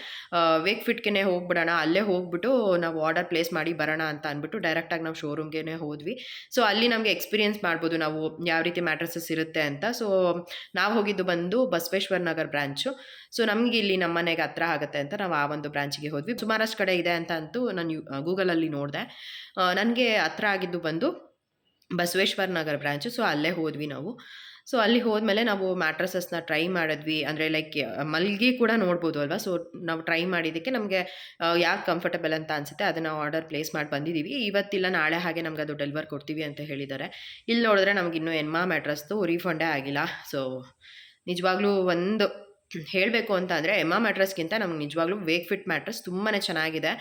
ವೇಕ್ ಫಿಟ್ಗೆ ಹೋಗ್ಬಿಡೋಣ, ಅಲ್ಲೇ ಹೋಗ್ಬಿಟ್ಟು ನಾವು ಆರ್ಡರ್ ಪ್ಲೇಸ್ ಮಾಡಿ ಬರೋಣ ಅಂತ ಅಂದ್ಬಿಟ್ಟು ಡೈರೆಕ್ಟಾಗಿ ನಾವು ಶೋರೂಮ್ಗೆ ಹೋದ್ವಿ. ಸೊ ಅಲ್ಲಿ ನಮಗೆ ಎಕ್ಸ್ಪೀರಿಯನ್ಸ್ ಮಾಡ್ಬೋದು ನಾವು ಯಾವ ರೀತಿ ಮ್ಯಾಟ್ರಸಸ್ ಇರುತ್ತೆ ಅಂತ. ಸೊ, ನಾವು ಹೋಗಿದ್ದು ಬಂದು ಬಸವೇಶ್ವರ ನಗರ್ ಬ್ರಾಂಚು. ಸೊ, ನಮಗೆ ಇಲ್ಲಿ ನಮ್ಮ ಮನೆಗೆ ಹತ್ರ ಆಗುತ್ತೆ ಅಂತ ನಾವು ಆ ಒಂದು ಬ್ರಾಂಚಿಗೆ ಹೋದ್ವಿ. ಸುಮಾರಷ್ಟು ಕಡೆ ಇದೆ ಅಂತ ಅಂತೂ ನಾನು ಯು ಗೂಗಲಲ್ಲಿ ನೋಡಿದೆ. ನನಗೆ ಹತ್ರ ಆಗಿದ್ದು ಬಂದು ಬಸವೇಶ್ವರ ನಗರ್ ಬ್ರಾಂಚು. ಸೊ, ಅಲ್ಲೇ ಹೋದ್ವಿ ನಾವು. ಸೊ ಅಲ್ಲಿ ಹೋದ್ಮೇಲೆ ನಾವು ಮ್ಯಾಟ್ರಸಸ್ನ ಟ್ರೈ ಮಾಡಿದ್ವಿ. ಅಂದರೆ ಲೈಕ್ ಮಲ್ಗಿ ಕೂಡ ನೋಡ್ಬೋದು ಅಲ್ವಾ? ಸೊ ನಾವು ಟ್ರೈ ಮಾಡಿದ್ದಕ್ಕೆ ನಮಗೆ ಯಾಕೆ ಕಂಫರ್ಟಬಲ್ ಅಂತ ಅನಿಸುತ್ತೆ, ಅದನ್ನು ಆರ್ಡರ್ ಪ್ಲೇಸ್ ಮಾಡಿ ಬಂದಿದ್ದೀವಿ ಇವತ್ತಿಲ್ಲ, ನಾಳೆ ಹಾಗೆ ನಮ್ಗೆ ಅದು ಡೆಲಿವರ್ ಕೊಡ್ತೀವಿ ಅಂತ ಹೇಳಿದ್ದಾರೆ. ಇಲ್ಲಿ ನೋಡಿದ್ರೆ ನಮ್ಗೆ ಇನ್ನೂ ಎನ್ಮಾ ಮ್ಯಾಟ್ರಸ್ದು ರೀಫಂಡೇ ಆಗಿಲ್ಲ. ಸೊ ನಿಜವಾಗ್ಲೂ ಒಂದು ಹೇಳಬೇಕು ಅಂತ ಅಂದರೆ ಎಮ್ಮಾ ಮ್ಯಾಟ್ರಸ್ಗಿಂತ ನಮ್ಗೆ ನಿಜವಾಗ್ಲೂ ವೇಕ್ ಫಿಟ್ ಮ್ಯಾಟ್ರಸ್ ತುಂಬಾ ಚೆನ್ನಾಗಿದೆ.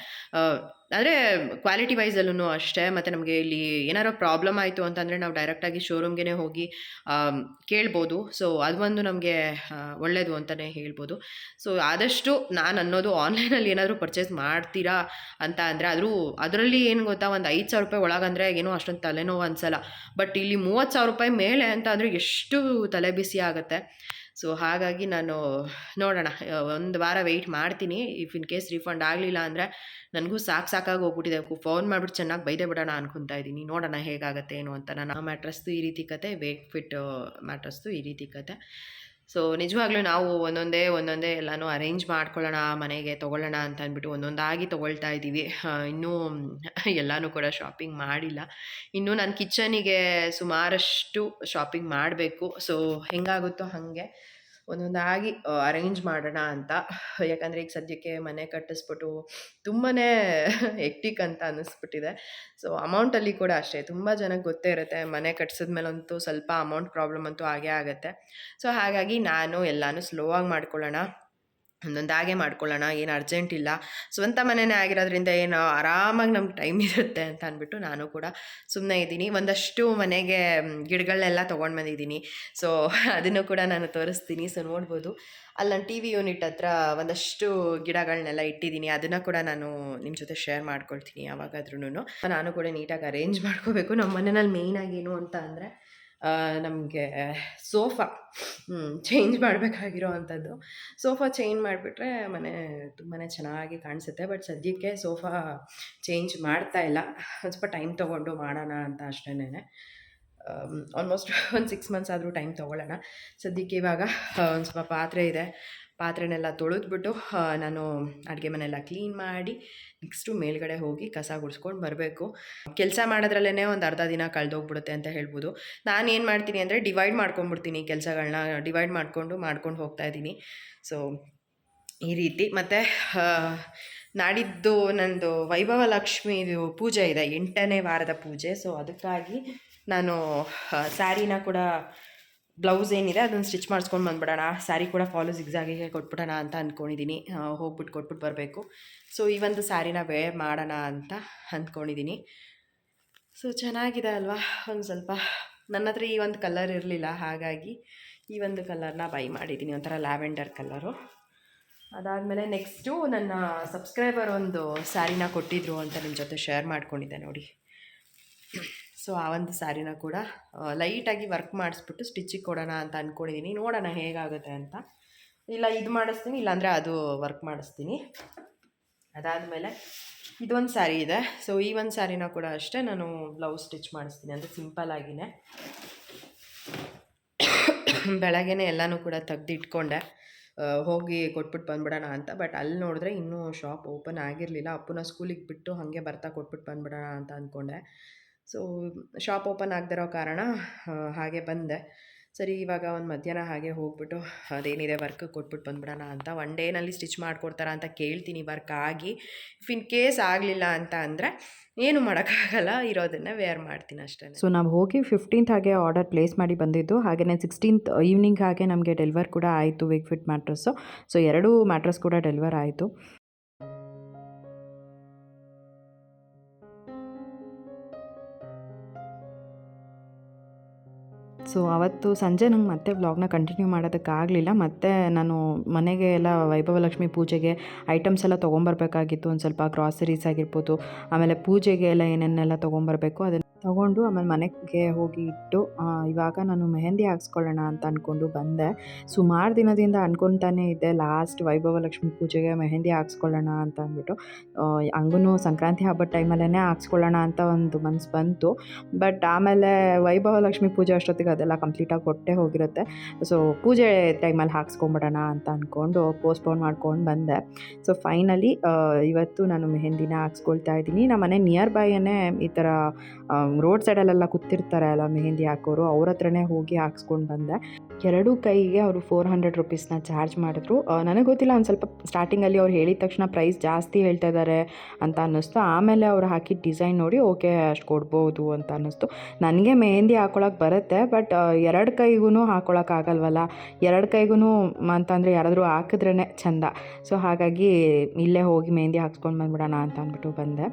ಅಂದರೆ ಕ್ವಾಲಿಟಿ ವೈಸಲ್ಲೂ ಅಷ್ಟೇ, ಮತ್ತು ನಮಗೆ ಇಲ್ಲಿ ಏನಾರೋ ಪ್ರಾಬ್ಲಮ್ ಆಯಿತು ಅಂತಂದರೆ ನಾವು ಡೈರೆಕ್ಟಾಗಿ ಶೋರೂಮ್ಗೆ ಹೋಗಿ ಕೇಳ್ಬೋದು. ಸೊ ಅದೊಂದು ನಮಗೆ ಒಳ್ಳೆಯದು ಅಂತಲೇ ಹೇಳ್ಬೋದು. ಸೊ ಆದಷ್ಟು ನಾನು ಅನ್ನೋದು ಆನ್ಲೈನಲ್ಲಿ ಏನಾದರೂ ಪರ್ಚೇಸ್ ಮಾಡ್ತೀರಾ ಅಂತ ಅಂದರೆ ಆದರೂ ಅದರಲ್ಲಿ ಏನು ಗೊತ್ತಾ, ಒಂದು ಐದು ಸಾವಿರ ರೂಪಾಯಿ ಒಳಗಂದರೆ ಏನೋ ಅಷ್ಟೊಂದು ತಲೆನೋವು ಅನಿಸಲ್ಲ. ಬಟ್ ಇಲ್ಲಿ ಮೂವತ್ತು ಸಾವಿರ ರೂಪಾಯಿ ಮೇಲೆ ಅಂತ ಅಂದರೆ ಎಷ್ಟು ತಲೆ ಬಿಸಿ ಆಗುತ್ತೆ. ಸೊ ಹಾಗಾಗಿ ನಾನು ನೋಡೋಣ ಒಂದು ವಾರ ವೆಯ್ಟ್ ಮಾಡ್ತೀನಿ. ಇಫ್ ಇನ್ ಕೇಸ್ ರಿಫಂಡ್ ಆಗಲಿಲ್ಲ ಅಂದರೆ ನನಗೂ ಸಾಕು ಸಾಕಾಗಿ ಹೋಗ್ಬಿಟ್ಟಿದೆ. ಫೋನ್ ಮಾಡಿಬಿಟ್ಟು ಚೆನ್ನಾಗಿ ಬೈದೆ ಬಿಡೋಣ ಅನ್ಕೊತಾ ಇದ್ದೀನಿ. ನೋಡೋಣ ಹೇಗಾಗುತ್ತೆ ಏನು ಅಂತ. ನಾನು ಆ ಮ್ಯಾಟ್ರಸ್ದು ಈ ರೀತಿ ಕತೆ ವೇಟ್ ಫಿಟ್ ಮ್ಯಾಟ್ರಸ್ದು ಈ ರೀತಿ ಕತೆ. ಸೊ ನಿಜವಾಗ್ಲೂ ನಾವು ಒಂದೊಂದೇ ಒಂದೊಂದೇ ಎಲ್ಲನೂ ಅರೇಂಜ್ ಮಾಡ್ಕೊಳ್ಳೋಣ, ಮನೆಗೆ ತೊಗೊಳ್ಳೋಣ ಅಂತ ಅಂದ್ಬಿಟ್ಟು ಒಂದೊಂದಾಗಿ ತೊಗೊಳ್ತಾ ಇದ್ದೀವಿ. ಇನ್ನೂ ಎಲ್ಲನೂ ಕೂಡ ಶಾಪಿಂಗ್ ಮಾಡಿಲ್ಲ. ಇನ್ನು ನಾನು ಕಿಚನಿಗೆ ಸುಮಾರಷ್ಟು ಶಾಪಿಂಗ್ ಮಾಡಬೇಕು. ಸೊ ಹೆಂಗಾಗುತ್ತೋ ಹಾಗೆ. ಒಂದೊಂದಾಗಿ ಅರೇಂಜ್ ಮಾಡೋಣ ಅಂತ. ಯಾಕಂದರೆ ಈಗ ಸದ್ಯಕ್ಕೆ ಮನೆ ಕಟ್ಟಿಸ್ಬಿಟ್ಟು ತುಂಬಾ ಎಕ್ಟಿಕ್ ಅಂತ ಅನ್ನಿಸ್ಬಿಟ್ಟಿದೆ. ಸೊ, ಅಮೌಂಟಲ್ಲಿ ಕೂಡ ಅಷ್ಟೇ. ತುಂಬ ಜನಕ್ಕೆ ಗೊತ್ತೇ ಇರುತ್ತೆ, ಮನೆ ಕಟ್ಸಿದ್ಮೇಲಂತೂ ಸ್ವಲ್ಪ ಅಮೌಂಟ್ ಪ್ರಾಬ್ಲಮ್ ಅಂತೂ ಆಗೇ ಆಗುತ್ತೆ. ಸೊ, ಹಾಗಾಗಿ ನಾನು ಎಲ್ಲನೂ ಸ್ಲೋ ಆಗಿ ಮಾಡ್ಕೊಳ್ಳೋಣ. ಒಂದೊಂದಾಗೆ ಮಾಡ್ಕೊಳ್ಳೋಣ, ಏನು ಅರ್ಜೆಂಟ್ ಇಲ್ಲ. ಸ್ವಂತ ಮನೆಯೇ ಆಗಿರೋದ್ರಿಂದ ಏನು ಆರಾಮಾಗಿ ನಮ್ಗೆ ಟೈಮ್ ಇರುತ್ತೆ ಅಂತ ಅಂದ್ಬಿಟ್ಟು ನಾನು ಕೂಡ ಸುಮ್ಮನೆ ಇದ್ದೀನಿ. ಒಂದಷ್ಟು ಮನೆಗೆ ಗಿಡಗಳನ್ನೆಲ್ಲ ತೊಗೊಂಡು ಬಂದಿದ್ದೀನಿ. ಸೊ ಅದನ್ನು ಕೂಡ ನಾನು ತೋರಿಸ್ತೀನಿ. ಸೊ ನೋಡ್ಬೋದು. ಅಲ್ಲಿ ನಾನು ಟಿ ವಿ ಯೂನಿಟ್ ಹತ್ರ ಒಂದಷ್ಟು ಗಿಡಗಳನ್ನೆಲ್ಲ ಇಟ್ಟಿದ್ದೀನಿ. ಅದನ್ನು ಕೂಡ ನಾನು ನಿಮ್ಮ ಜೊತೆ ಶೇರ್ ಮಾಡ್ಕೊಳ್ತೀನಿ ಯಾವಾಗಾದ್ರೂ ನಾನು ಕೂಡ ನೀಟಾಗಿ ಅರೇಂಜ್ ಮಾಡ್ಕೋಬೇಕು. ನಮ್ಮ ಮನೆಯಲ್ಲಿ ಮೇಯ್ನಾಗಿ ಏನು ಅಂತ ಅಂದರೆ ನಮಗೆ ಸೋಫಾ ಚೇಂಜ್ ಮಾಡಬೇಕಾಗಿರೋ ಅಂಥದ್ದು. ಸೋಫಾ ಚೇಂಜ್ ಮಾಡಿಬಿಟ್ರೆ ಮನೆ ತುಂಬಾ ಚೆನ್ನಾಗಿ ಕಾಣಿಸುತ್ತೆ ಬಟ್ ಸದ್ಯಕ್ಕೆ ಸೋಫಾ ಚೇಂಜ್ ಮಾಡ್ತಾ ಇಲ್ಲ. ಸ್ವಲ್ಪ ಟೈಮ್ ತೊಗೊಂಡು ಮಾಡೋಣ ಅಂತ ಅಷ್ಟೇನೆ. ಆಲ್ಮೋಸ್ಟ್ ಒಂದು ಸಿಕ್ಸ್ ಮಂತ್ಸ್ ಆದರೂ ಟೈಮ್ ತೊಗೊಳ್ಳೋಣ. ಸದ್ಯಕ್ಕೆ ಇವಾಗ ಒಂದು ಸ್ವಲ್ಪ ಪಾತ್ರೆ ಇದೆ. ಪಾತ್ರೆನೆಲ್ಲ ತೊಳೆದ್ಬಿಟ್ಟು ನಾನು ಅಡುಗೆ ಮನೆಯೆಲ್ಲ ಕ್ಲೀನ್ ಮಾಡಿ ನೆಕ್ಸ್ಟು ಮೇಲ್ಗಡೆ ಹೋಗಿ ಕಸ ಗುಡಿಸ್ಕೊಂಡು ಬರಬೇಕು. ಕೆಲಸ ಮಾಡೋದ್ರಲ್ಲೇ ಒಂದು ಅರ್ಧ ದಿನ ಕಳೆದೋಗ್ಬಿಡುತ್ತೆ ಅಂತ ಹೇಳ್ಬೋದು. ನಾನು ಏನು ಮಾಡ್ತೀನಿ ಅಂದರೆ ಡಿವೈಡ್ ಮಾಡ್ಕೊಂಡ್ಬಿಡ್ತೀನಿ ಕೆಲಸಗಳನ್ನ ಡಿವೈಡ್ ಮಾಡಿಕೊಂಡು ಮಾಡ್ಕೊಂಡು ಹೋಗ್ತಾ ಇದ್ದೀನಿ. ಸೊ ಈ ರೀತಿ. ಮತ್ತು ನಾಡಿದ್ದು ನಂದು ವೈಭವ ಲಕ್ಷ್ಮಿದು ಪೂಜೆ ಇದೆ, ಎಂಟನೇ ವಾರದ ಪೂಜೆ. ಸೊ ಅದಕ್ಕಾಗಿ ನಾನು ಸ್ಯಾರಿನ ಕೂಡ ಬ್ಲೌಸ್ ಏನಿದೆ, ಅದನ್ನು ಸ್ಟಿಚ್ ಮಾಡಿಸ್ಕೊಂಡು ಬಂದ್ಬಿಡೋಣ. ಸ್ಯಾರಿ ಕೂಡ ಫಾಲೋ ಜಿಗ್ಸಾಗಿಗೆ ಕೊಟ್ಬಿಡೋಣ ಅಂತ ಅಂದ್ಕೊಂಡಿದ್ದೀನಿ ಹೋಗ್ಬಿಟ್ಟು ಕೊಟ್ಬಿಟ್ಟು ಬರಬೇಕು. ಸೊ ಈ ಒಂದು ಸ್ಯಾರಿನ ವೇರ್ ಮಾಡೋಣ ಅಂತ ಅಂದ್ಕೊಂಡಿದ್ದೀನಿ ಸೊ ಚೆನ್ನಾಗಿದೆ ಅಲ್ವಾ? ಒಂದು ಸ್ವಲ್ಪ, ನನ್ನ ಹತ್ರ ಈ ಒಂದು ಕಲರ್ ಇರಲಿಲ್ಲ. ಹಾಗಾಗಿ ಈ ಒಂದು ಕಲರ್ನ ಬೈ ಮಾಡಿದ್ದೀನಿ ಒಂಥರ ಲ್ಯಾವೆಂಡರ್ ಕಲರು ಅದಾದಮೇಲೆ ನೆಕ್ಸ್ಟು ನನ್ನ ಸಬ್ಸ್ಕ್ರೈಬರ್ ಒಂದು ಸ್ಯಾರಿನ ಕೊಟ್ಟಿದ್ರು ಅಂತ ನಿಮ್ಮ ಜೊತೆ ಶೇರ್ ಮಾಡ್ಕೊಂಡಿದ್ದೆ ನೋಡಿ. ಸೊ ಆ ಒಂದು ಸ್ಯಾರಿನ ಕೂಡ ಲೈಟಾಗಿ ವರ್ಕ್ ಮಾಡಿಸ್ಬಿಟ್ಟು ಸ್ಟಿಚ್ಚಿಗೆ ಕೊಡೋಣ ಅಂತ ಅಂದ್ಕೊಂಡಿದ್ದೀನಿ ನೋಡೋಣ ಹೇಗಾಗುತ್ತೆ ಅಂತ. ಇಲ್ಲ, ಇದು ಮಾಡಿಸ್ತೀನಿ, ಇಲ್ಲಾಂದರೆ ಅದು ವರ್ಕ್ ಮಾಡಿಸ್ತೀನಿ. ಅದಾದಮೇಲೆ ಇದೊಂದು ಸ್ಯಾರಿ ಇದೆ. ಸೊ ಈ ಒಂದು ಸ್ಯಾರಿನ ಕೂಡ ಅಷ್ಟೇ ನಾನು ಬ್ಲೌಸ್ ಸ್ಟಿಚ್ ಮಾಡಿಸ್ತೀನಿ, ಅಂದರೆ ಸಿಂಪಲ್ ಆಗಿನೇ. ಬೆಳಗ್ಗೆನೆ ಎಲ್ಲನೂ ಕೂಡ ತೆಗ್ದು ಇಟ್ಕೊಂಡೆ. ಹೋಗಿ ಕೊಟ್ಬಿಟ್ಟು ಬಂದ್ಬಿಡೋಣ ಅಂತ. ಬಟ್ ಅಲ್ಲಿ ನೋಡಿದ್ರೆ ಇನ್ನೂ ಶಾಪ್ ಓಪನ್ ಆಗಿರಲಿಲ್ಲ. ಅಪ್ಪನ ಸ್ಕೂಲಿಗೆ ಬಿಟ್ಟು ಹಾಗೆ ಬರ್ತಾ ಕೊಟ್ಬಿಟ್ಟು ಬಂದ್ಬಿಡೋಣ ಅಂತ ಅಂದ್ಕೊಂಡೆ ಸೊ ಶಾಪ್ ಓಪನ್ ಆಗದಿರೋ ಕಾರಣ ಹಾಗೆ ಬಂದೆ. ಸರಿ, ಇವಾಗ ಒಂದು ಮಧ್ಯಾಹ್ನ ಹಾಗೆ ಹೋಗ್ಬಿಟ್ಟು, ಅದೇನಿದೆ ವರ್ಕ್ ಕೊಟ್ಬಿಟ್ಟು ಬಂದ್ಬಿಡೋಣ ಅಂತ ಒನ್ ಡೇನಲ್ಲಿ ಸ್ಟಿಚ್ ಮಾಡಿಕೊಡ್ತಾರ ಅಂತ ಕೇಳ್ತೀನಿ ವರ್ಕ್ ಆಗಿ. ಇಫ್ ಇನ್ ಕೇಸ್ ಆಗಲಿಲ್ಲ ಅಂತ ಅಂದರೆ, ಏನು ಮಾಡೋಕ್ಕಾಗಲ್ಲ, ಇರೋದನ್ನು ವೇರ್ ಮಾಡ್ತೀನಿ ಅಷ್ಟೇ ಸೊ ನಾವು ಹೋಗಿ ಫಿಫ್ಟೀನ್ತ್ ಹಾಗೆ ಆರ್ಡರ್ ಪ್ಲೇಸ್ ಮಾಡಿ ಬಂದಿದ್ದು. ಹಾಗೆಯೇ ಸಿಕ್ಸ್ಟೀನ್ತ್ ಈವ್ನಿಂಗ್ ಹಾಗೆ ನಮಗೆ ಡೆಲಿವರ್ ಕೂಡ ಆಯಿತು ವಿಗ್ ಫಿಟ್ ಮ್ಯಾಟ್ರಸ್ಸು ಸೊ ಎರಡೂ ಮ್ಯಾಟ್ರಸ್ ಕೂಡ ಡೆಲಿವರ್ ಆಯಿತು. ಸೊ ಅವತ್ತು ಸಂಜೆ ನಂಗೆ ಮತ್ತೆ ವ್ಲಾಗ್ನ ಕಂಟಿನ್ಯೂ ಮಾಡೋದಕ್ಕಾಗಲಿಲ್ಲ. ಮತ್ತೆ ನಾನು ಮನೆಗೆ ಎಲ್ಲ ವೈಭವಲಕ್ಷ್ಮಿ ಪೂಜೆಗೆ ಐಟಮ್ಸ್ ಎಲ್ಲ ತೊಗೊಂಬರ್ಬೇಕಾಗಿತ್ತು. ಒಂದು ಸ್ವಲ್ಪ ಗ್ರಾಸರೀಸ್ ಆಗಿರ್ಬೋದು, ಆಮೇಲೆ ಪೂಜೆಗೆ ಎಲ್ಲ ಏನೇನೆಲ್ಲ ತೊಗೊಂಬರ್ಬೇಕು, ಅದನ್ನು ತೊಗೊಂಡು ಆಮೇಲೆ ಮನೆಗೆ ಹೋಗಿ ಇಟ್ಟು ಇವಾಗ ನಾನು ಮೆಹಂದಿ ಹಾಕ್ಸ್ಕೊಳ್ಳೋಣ ಅಂತ ಅಂದ್ಕೊಂಡು ಬಂದೆ. ಸುಮಾರು ದಿನದಿಂದ ಅನ್ಕೊತಾನೆ ಇದ್ದೆ, ಲಾಸ್ಟ್ ವೈಭವ ಲಕ್ಷ್ಮಿ ಪೂಜೆಗೆ ಮೆಹಂದಿ ಹಾಕ್ಸ್ಕೊಳ್ಳೋಣ ಅಂತ ಅಂದ್ಬಿಟ್ಟು. ಹಂಗೂ ಸಂಕ್ರಾಂತಿ ಹಬ್ಬದ ಟೈಮಲ್ಲೇ ಹಾಕ್ಸ್ಕೊಳ್ಳೋಣ ಅಂತ ಒಂದು ಮನ್ಸು ಬಂತು. ಬಟ್ ಆಮೇಲೆ ವೈಭವ ಲಕ್ಷ್ಮಿ ಪೂಜೆ ಅಷ್ಟೊತ್ತಿಗೆ ಅದೆಲ್ಲ ಕಂಪ್ಲೀಟಾಗಿ ಕೊಟ್ಟೆ ಹೋಗಿರುತ್ತೆ. ಸೊ, ಪೂಜೆ ಟೈಮಲ್ಲಿ ಹಾಕ್ಸ್ಕೊಂಬಿಡೋಣ ಅಂತ ಅಂದ್ಕೊಂಡು ಪೋಸ್ಟ್ಪೋನ್ ಮಾಡ್ಕೊಂಡು ಬಂದೆ. ಸೊ, ಫೈನಲಿ ಇವತ್ತು ನಾನು ಮೆಹಂದಿನ ಹಾಕ್ಸ್ಕೊಳ್ತಾ ಇದ್ದೀನಿ. ನಮ್ಮ ಮನೆ ನಿಯರ್ ಬೈಯೇ ಈ ಥರ ರೋಡ್ ಸೈಡಲ್ಲೆಲ್ಲ ಕೂತಿರ್ತಾರೆ ಅಲ್ಲ ಮೆಹಂದಿ ಹಾಕೋರು, ಅವ್ರ ಹತ್ರನೇ ಹೋಗಿ ಹಾಕ್ಸ್ಕೊಂಡು ಬಂದೆ. ಎರಡು ಕೈಗೆ ಅವರು ಫೋರ್ ಹಂಡ್ರೆಡ್ ರುಪೀಸ್ನ ಚಾರ್ಜ್ ಮಾಡಿದ್ರು. ನನಗೆ ಗೊತ್ತಿಲ್ಲ, ಒಂದು ಸ್ವಲ್ಪ ಸ್ಟಾರ್ಟಿಂಗಲ್ಲಿ ಅವ್ರು ಹೇಳಿದ ತಕ್ಷಣ ಪ್ರೈಸ್ ಜಾಸ್ತಿ ಹೇಳ್ತಾ ಇದ್ದಾರೆ ಅಂತ ಅನ್ನಿಸ್ತು. ಆಮೇಲೆ ಅವ್ರು ಹಾಕಿದ ಡಿಸೈನ್ ನೋಡಿ ಓಕೆ, ಅಷ್ಟು ಕೊಡ್ಬೋದು ಅಂತ ಅನ್ನಿಸ್ತು. ನನಗೆ ಮೆಹಂದಿ ಹಾಕೊಳಕ್ಕೆ ಬರುತ್ತೆ ಬಟ್ ಎರಡು ಕೈಗೂ ಹಾಕೊಳಕ್ಕಾಗಲ್ವಲ್ಲ ಎರಡು ಕೈಗೂ ಅಂತಂದರೆ ಯಾರಾದರೂ ಹಾಕಿದ್ರೇ ಚಂದ. ಸೊ, ಹಾಗಾಗಿ ಇಲ್ಲೇ ಹೋಗಿ ಮೆಹಂದಿ ಹಾಕ್ಸ್ಕೊಂಡು ಬಂದ್ಬಿಡೋಣ ಅಂತ ಅಂದ್ಬಿಟ್ಟು ಬಂದೆ.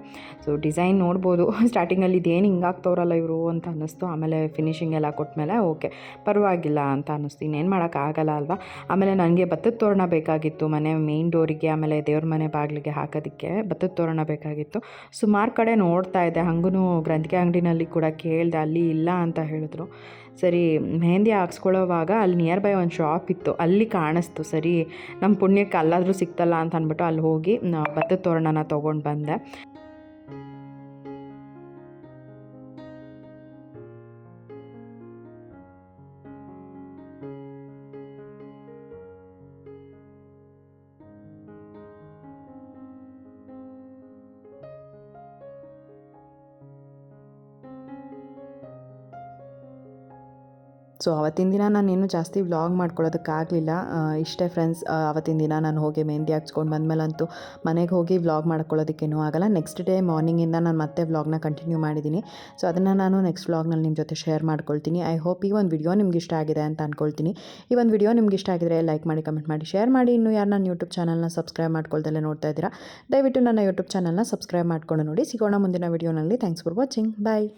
ಸೊ ಡಿಸೈನ್ ನೋಡ್ಬೋದು. ಸ್ಟಾರ್ಟಿಂಗಲ್ಲಿ ಇದೇನು ಹಿಂಗೆ ಹಾಕ್ತವ್ರಲ್ಲ ಇವರು ಅಂತ ಅನ್ನಿಸ್ತು. ಆಮೇಲೆ ಫಿನಿಷಿಂಗ್ ಎಲ್ಲ ಕೊಟ್ಟಮೇಲೆ ಓಕೆ, ಪರವಾಗಿಲ್ಲ ಅಂತ ಅನ್ನಿಸ್ತು. ಇನ್ನೇನು ಮಾಡೋಕ್ಕಾಗಲ್ಲ ಅಲ್ವಾ? ಆಮೇಲೆ ನನಗೆ ಭತ್ತದ ತೋರಣ ಬೇಕಾಗಿತ್ತು ಮನೆ ಮೇನ್ ಡೋರಿಗೆ ಆಮೇಲೆ ದೇವ್ರ ಮನೆ ಬಾಗಿಲಿಗೆ ಹಾಕೋದಕ್ಕೆ ಭತ್ತದ ತೋರಣ ಬೇಕಾಗಿತ್ತು. ಸುಮಾರು ಕಡೆ ನೋಡ್ತಾ ಇದ್ದೆ. ಹಂಗೂ ಗ್ರಂಥಿಕೆ ಅಂಗಡಿನಲ್ಲಿ ಕೂಡ ಕೇಳಿದೆ ಅಲ್ಲಿ ಇಲ್ಲ ಅಂತ ಹೇಳಿದ್ರು. ಸರಿ, ಮೆಹಂದಿ ಹಾಕ್ಸ್ಕೊಳ್ಳೋವಾಗ ಅಲ್ಲಿ ನಿಯರ್ ಬೈ ಒಂದು ಶಾಪ್ ಇತ್ತು. ಅಲ್ಲಿ ಕಾಣಿಸ್ತು. ಸರಿ ನಮ್ಮ ಪುಣ್ಯಕ್ಕೆ ಅಲ್ಲಾದರೂ ಸಿಕ್ತಲ್ಲ ಅಂತ ಅಂದ್ಬಿಟ್ಟು ಅಲ್ಲಿ ಹೋಗಿ ಭತ್ತದ ತೋರಣನ ತೊಗೊಂಡು ಬಂದೆ. ಸೊ ಅವತ್ತಿನ ದಿನ ನಾನೇನು ಜಾಸ್ತಿ ವ್ಲಾಗ್ ಮಾಡ್ಕೊಳ್ಳೋದಕ್ಕಾಗಲಿಲ್ಲ. ಇಷ್ಟೇ ಫ್ರೆಂಡ್ಸ್ ಅವತ್ತಿನ ದಿನ ನಾನು ಹೋಗಿ ಮೆಹಂದಿ ಹಾಕ್ಸ್ಕೊಂಡು ಬಂದಮೇಲಂತೂ ಮನೆಗೆ ಹೋಗಿ ವ್ಲಾಗ್ ಮಾಡ್ಕೊಳ್ಳೋದಕ್ಕೇನೂ ಆಗಲ್ಲ. ನೆಕ್ಸ್ಟ್ ಡೇ ಮಾರ್ನಿಂಗಿಂದ ನಾನು ಮತ್ತೆ ವ್ಲಾಗ್ನ ಕಂಟಿನ್ಯೂ ಮಾಡಿದ್ದೀನಿ. ಸೊ ಅದನ್ನು ನಾನು ನೆಕ್ಸ್ಟ್ ವ್ಲಾಗ್ನಲ್ಲಿ ನಿಮ್ಮ ಜೊತೆ ಶೇರ್ ಮಾಡ್ಕೊಳ್ತೀನಿ. ಐ ಹೋಪ್ ಈ ಒಂದು ವಿಡಿಯೋ ನಿಮ್ಗೆ ಇಷ್ಟ ಆಗಿದೆ ಅಂತ ಅಂದ್ಕೊಳ್ತೀನಿ ಈ ಒಂದು ವಿಡಿಯೋ ನಿಮ್ಗೆ ಇಷ್ಟ ಆಗಿದ್ರೆ ಲೈಕ್ ಮಾಡಿ ಕಮೆಂಟ್ ಮಾಡಿ ಶೇರ್ ಮಾಡಿ. ಇನ್ನು ಯಾರು ನನ್ನ ಯೂಟ್ಯೂಬ್ ಚಾನಲ್ನ ಸಬ್ಸ್ಕ್ರೈಬ್ ಮಾಡ್ಕೊಳ್ದಲ್ಲೇ ನೋಡ್ತಾ ಇದ್ದೀರಾ, ದಯವಿಟ್ಟು ನನ್ನ ಯೂಟ್ಯೂಬ್ ಚಾನಲ್ನ ಸಬ್ಸ್ಕ್ರೈಬ್ ಮಾಡ್ಕೊಂಡು ನೋಡಿ. ಸಿಗೋಣ ಮುಂದಿನ ವಿಡಿಯೋನಲ್ಲಿ ಥ್ಯಾಂಕ್ಸ್ ಫಾರ್ ವಾಚಿಂಗ್ ಬಾಯ್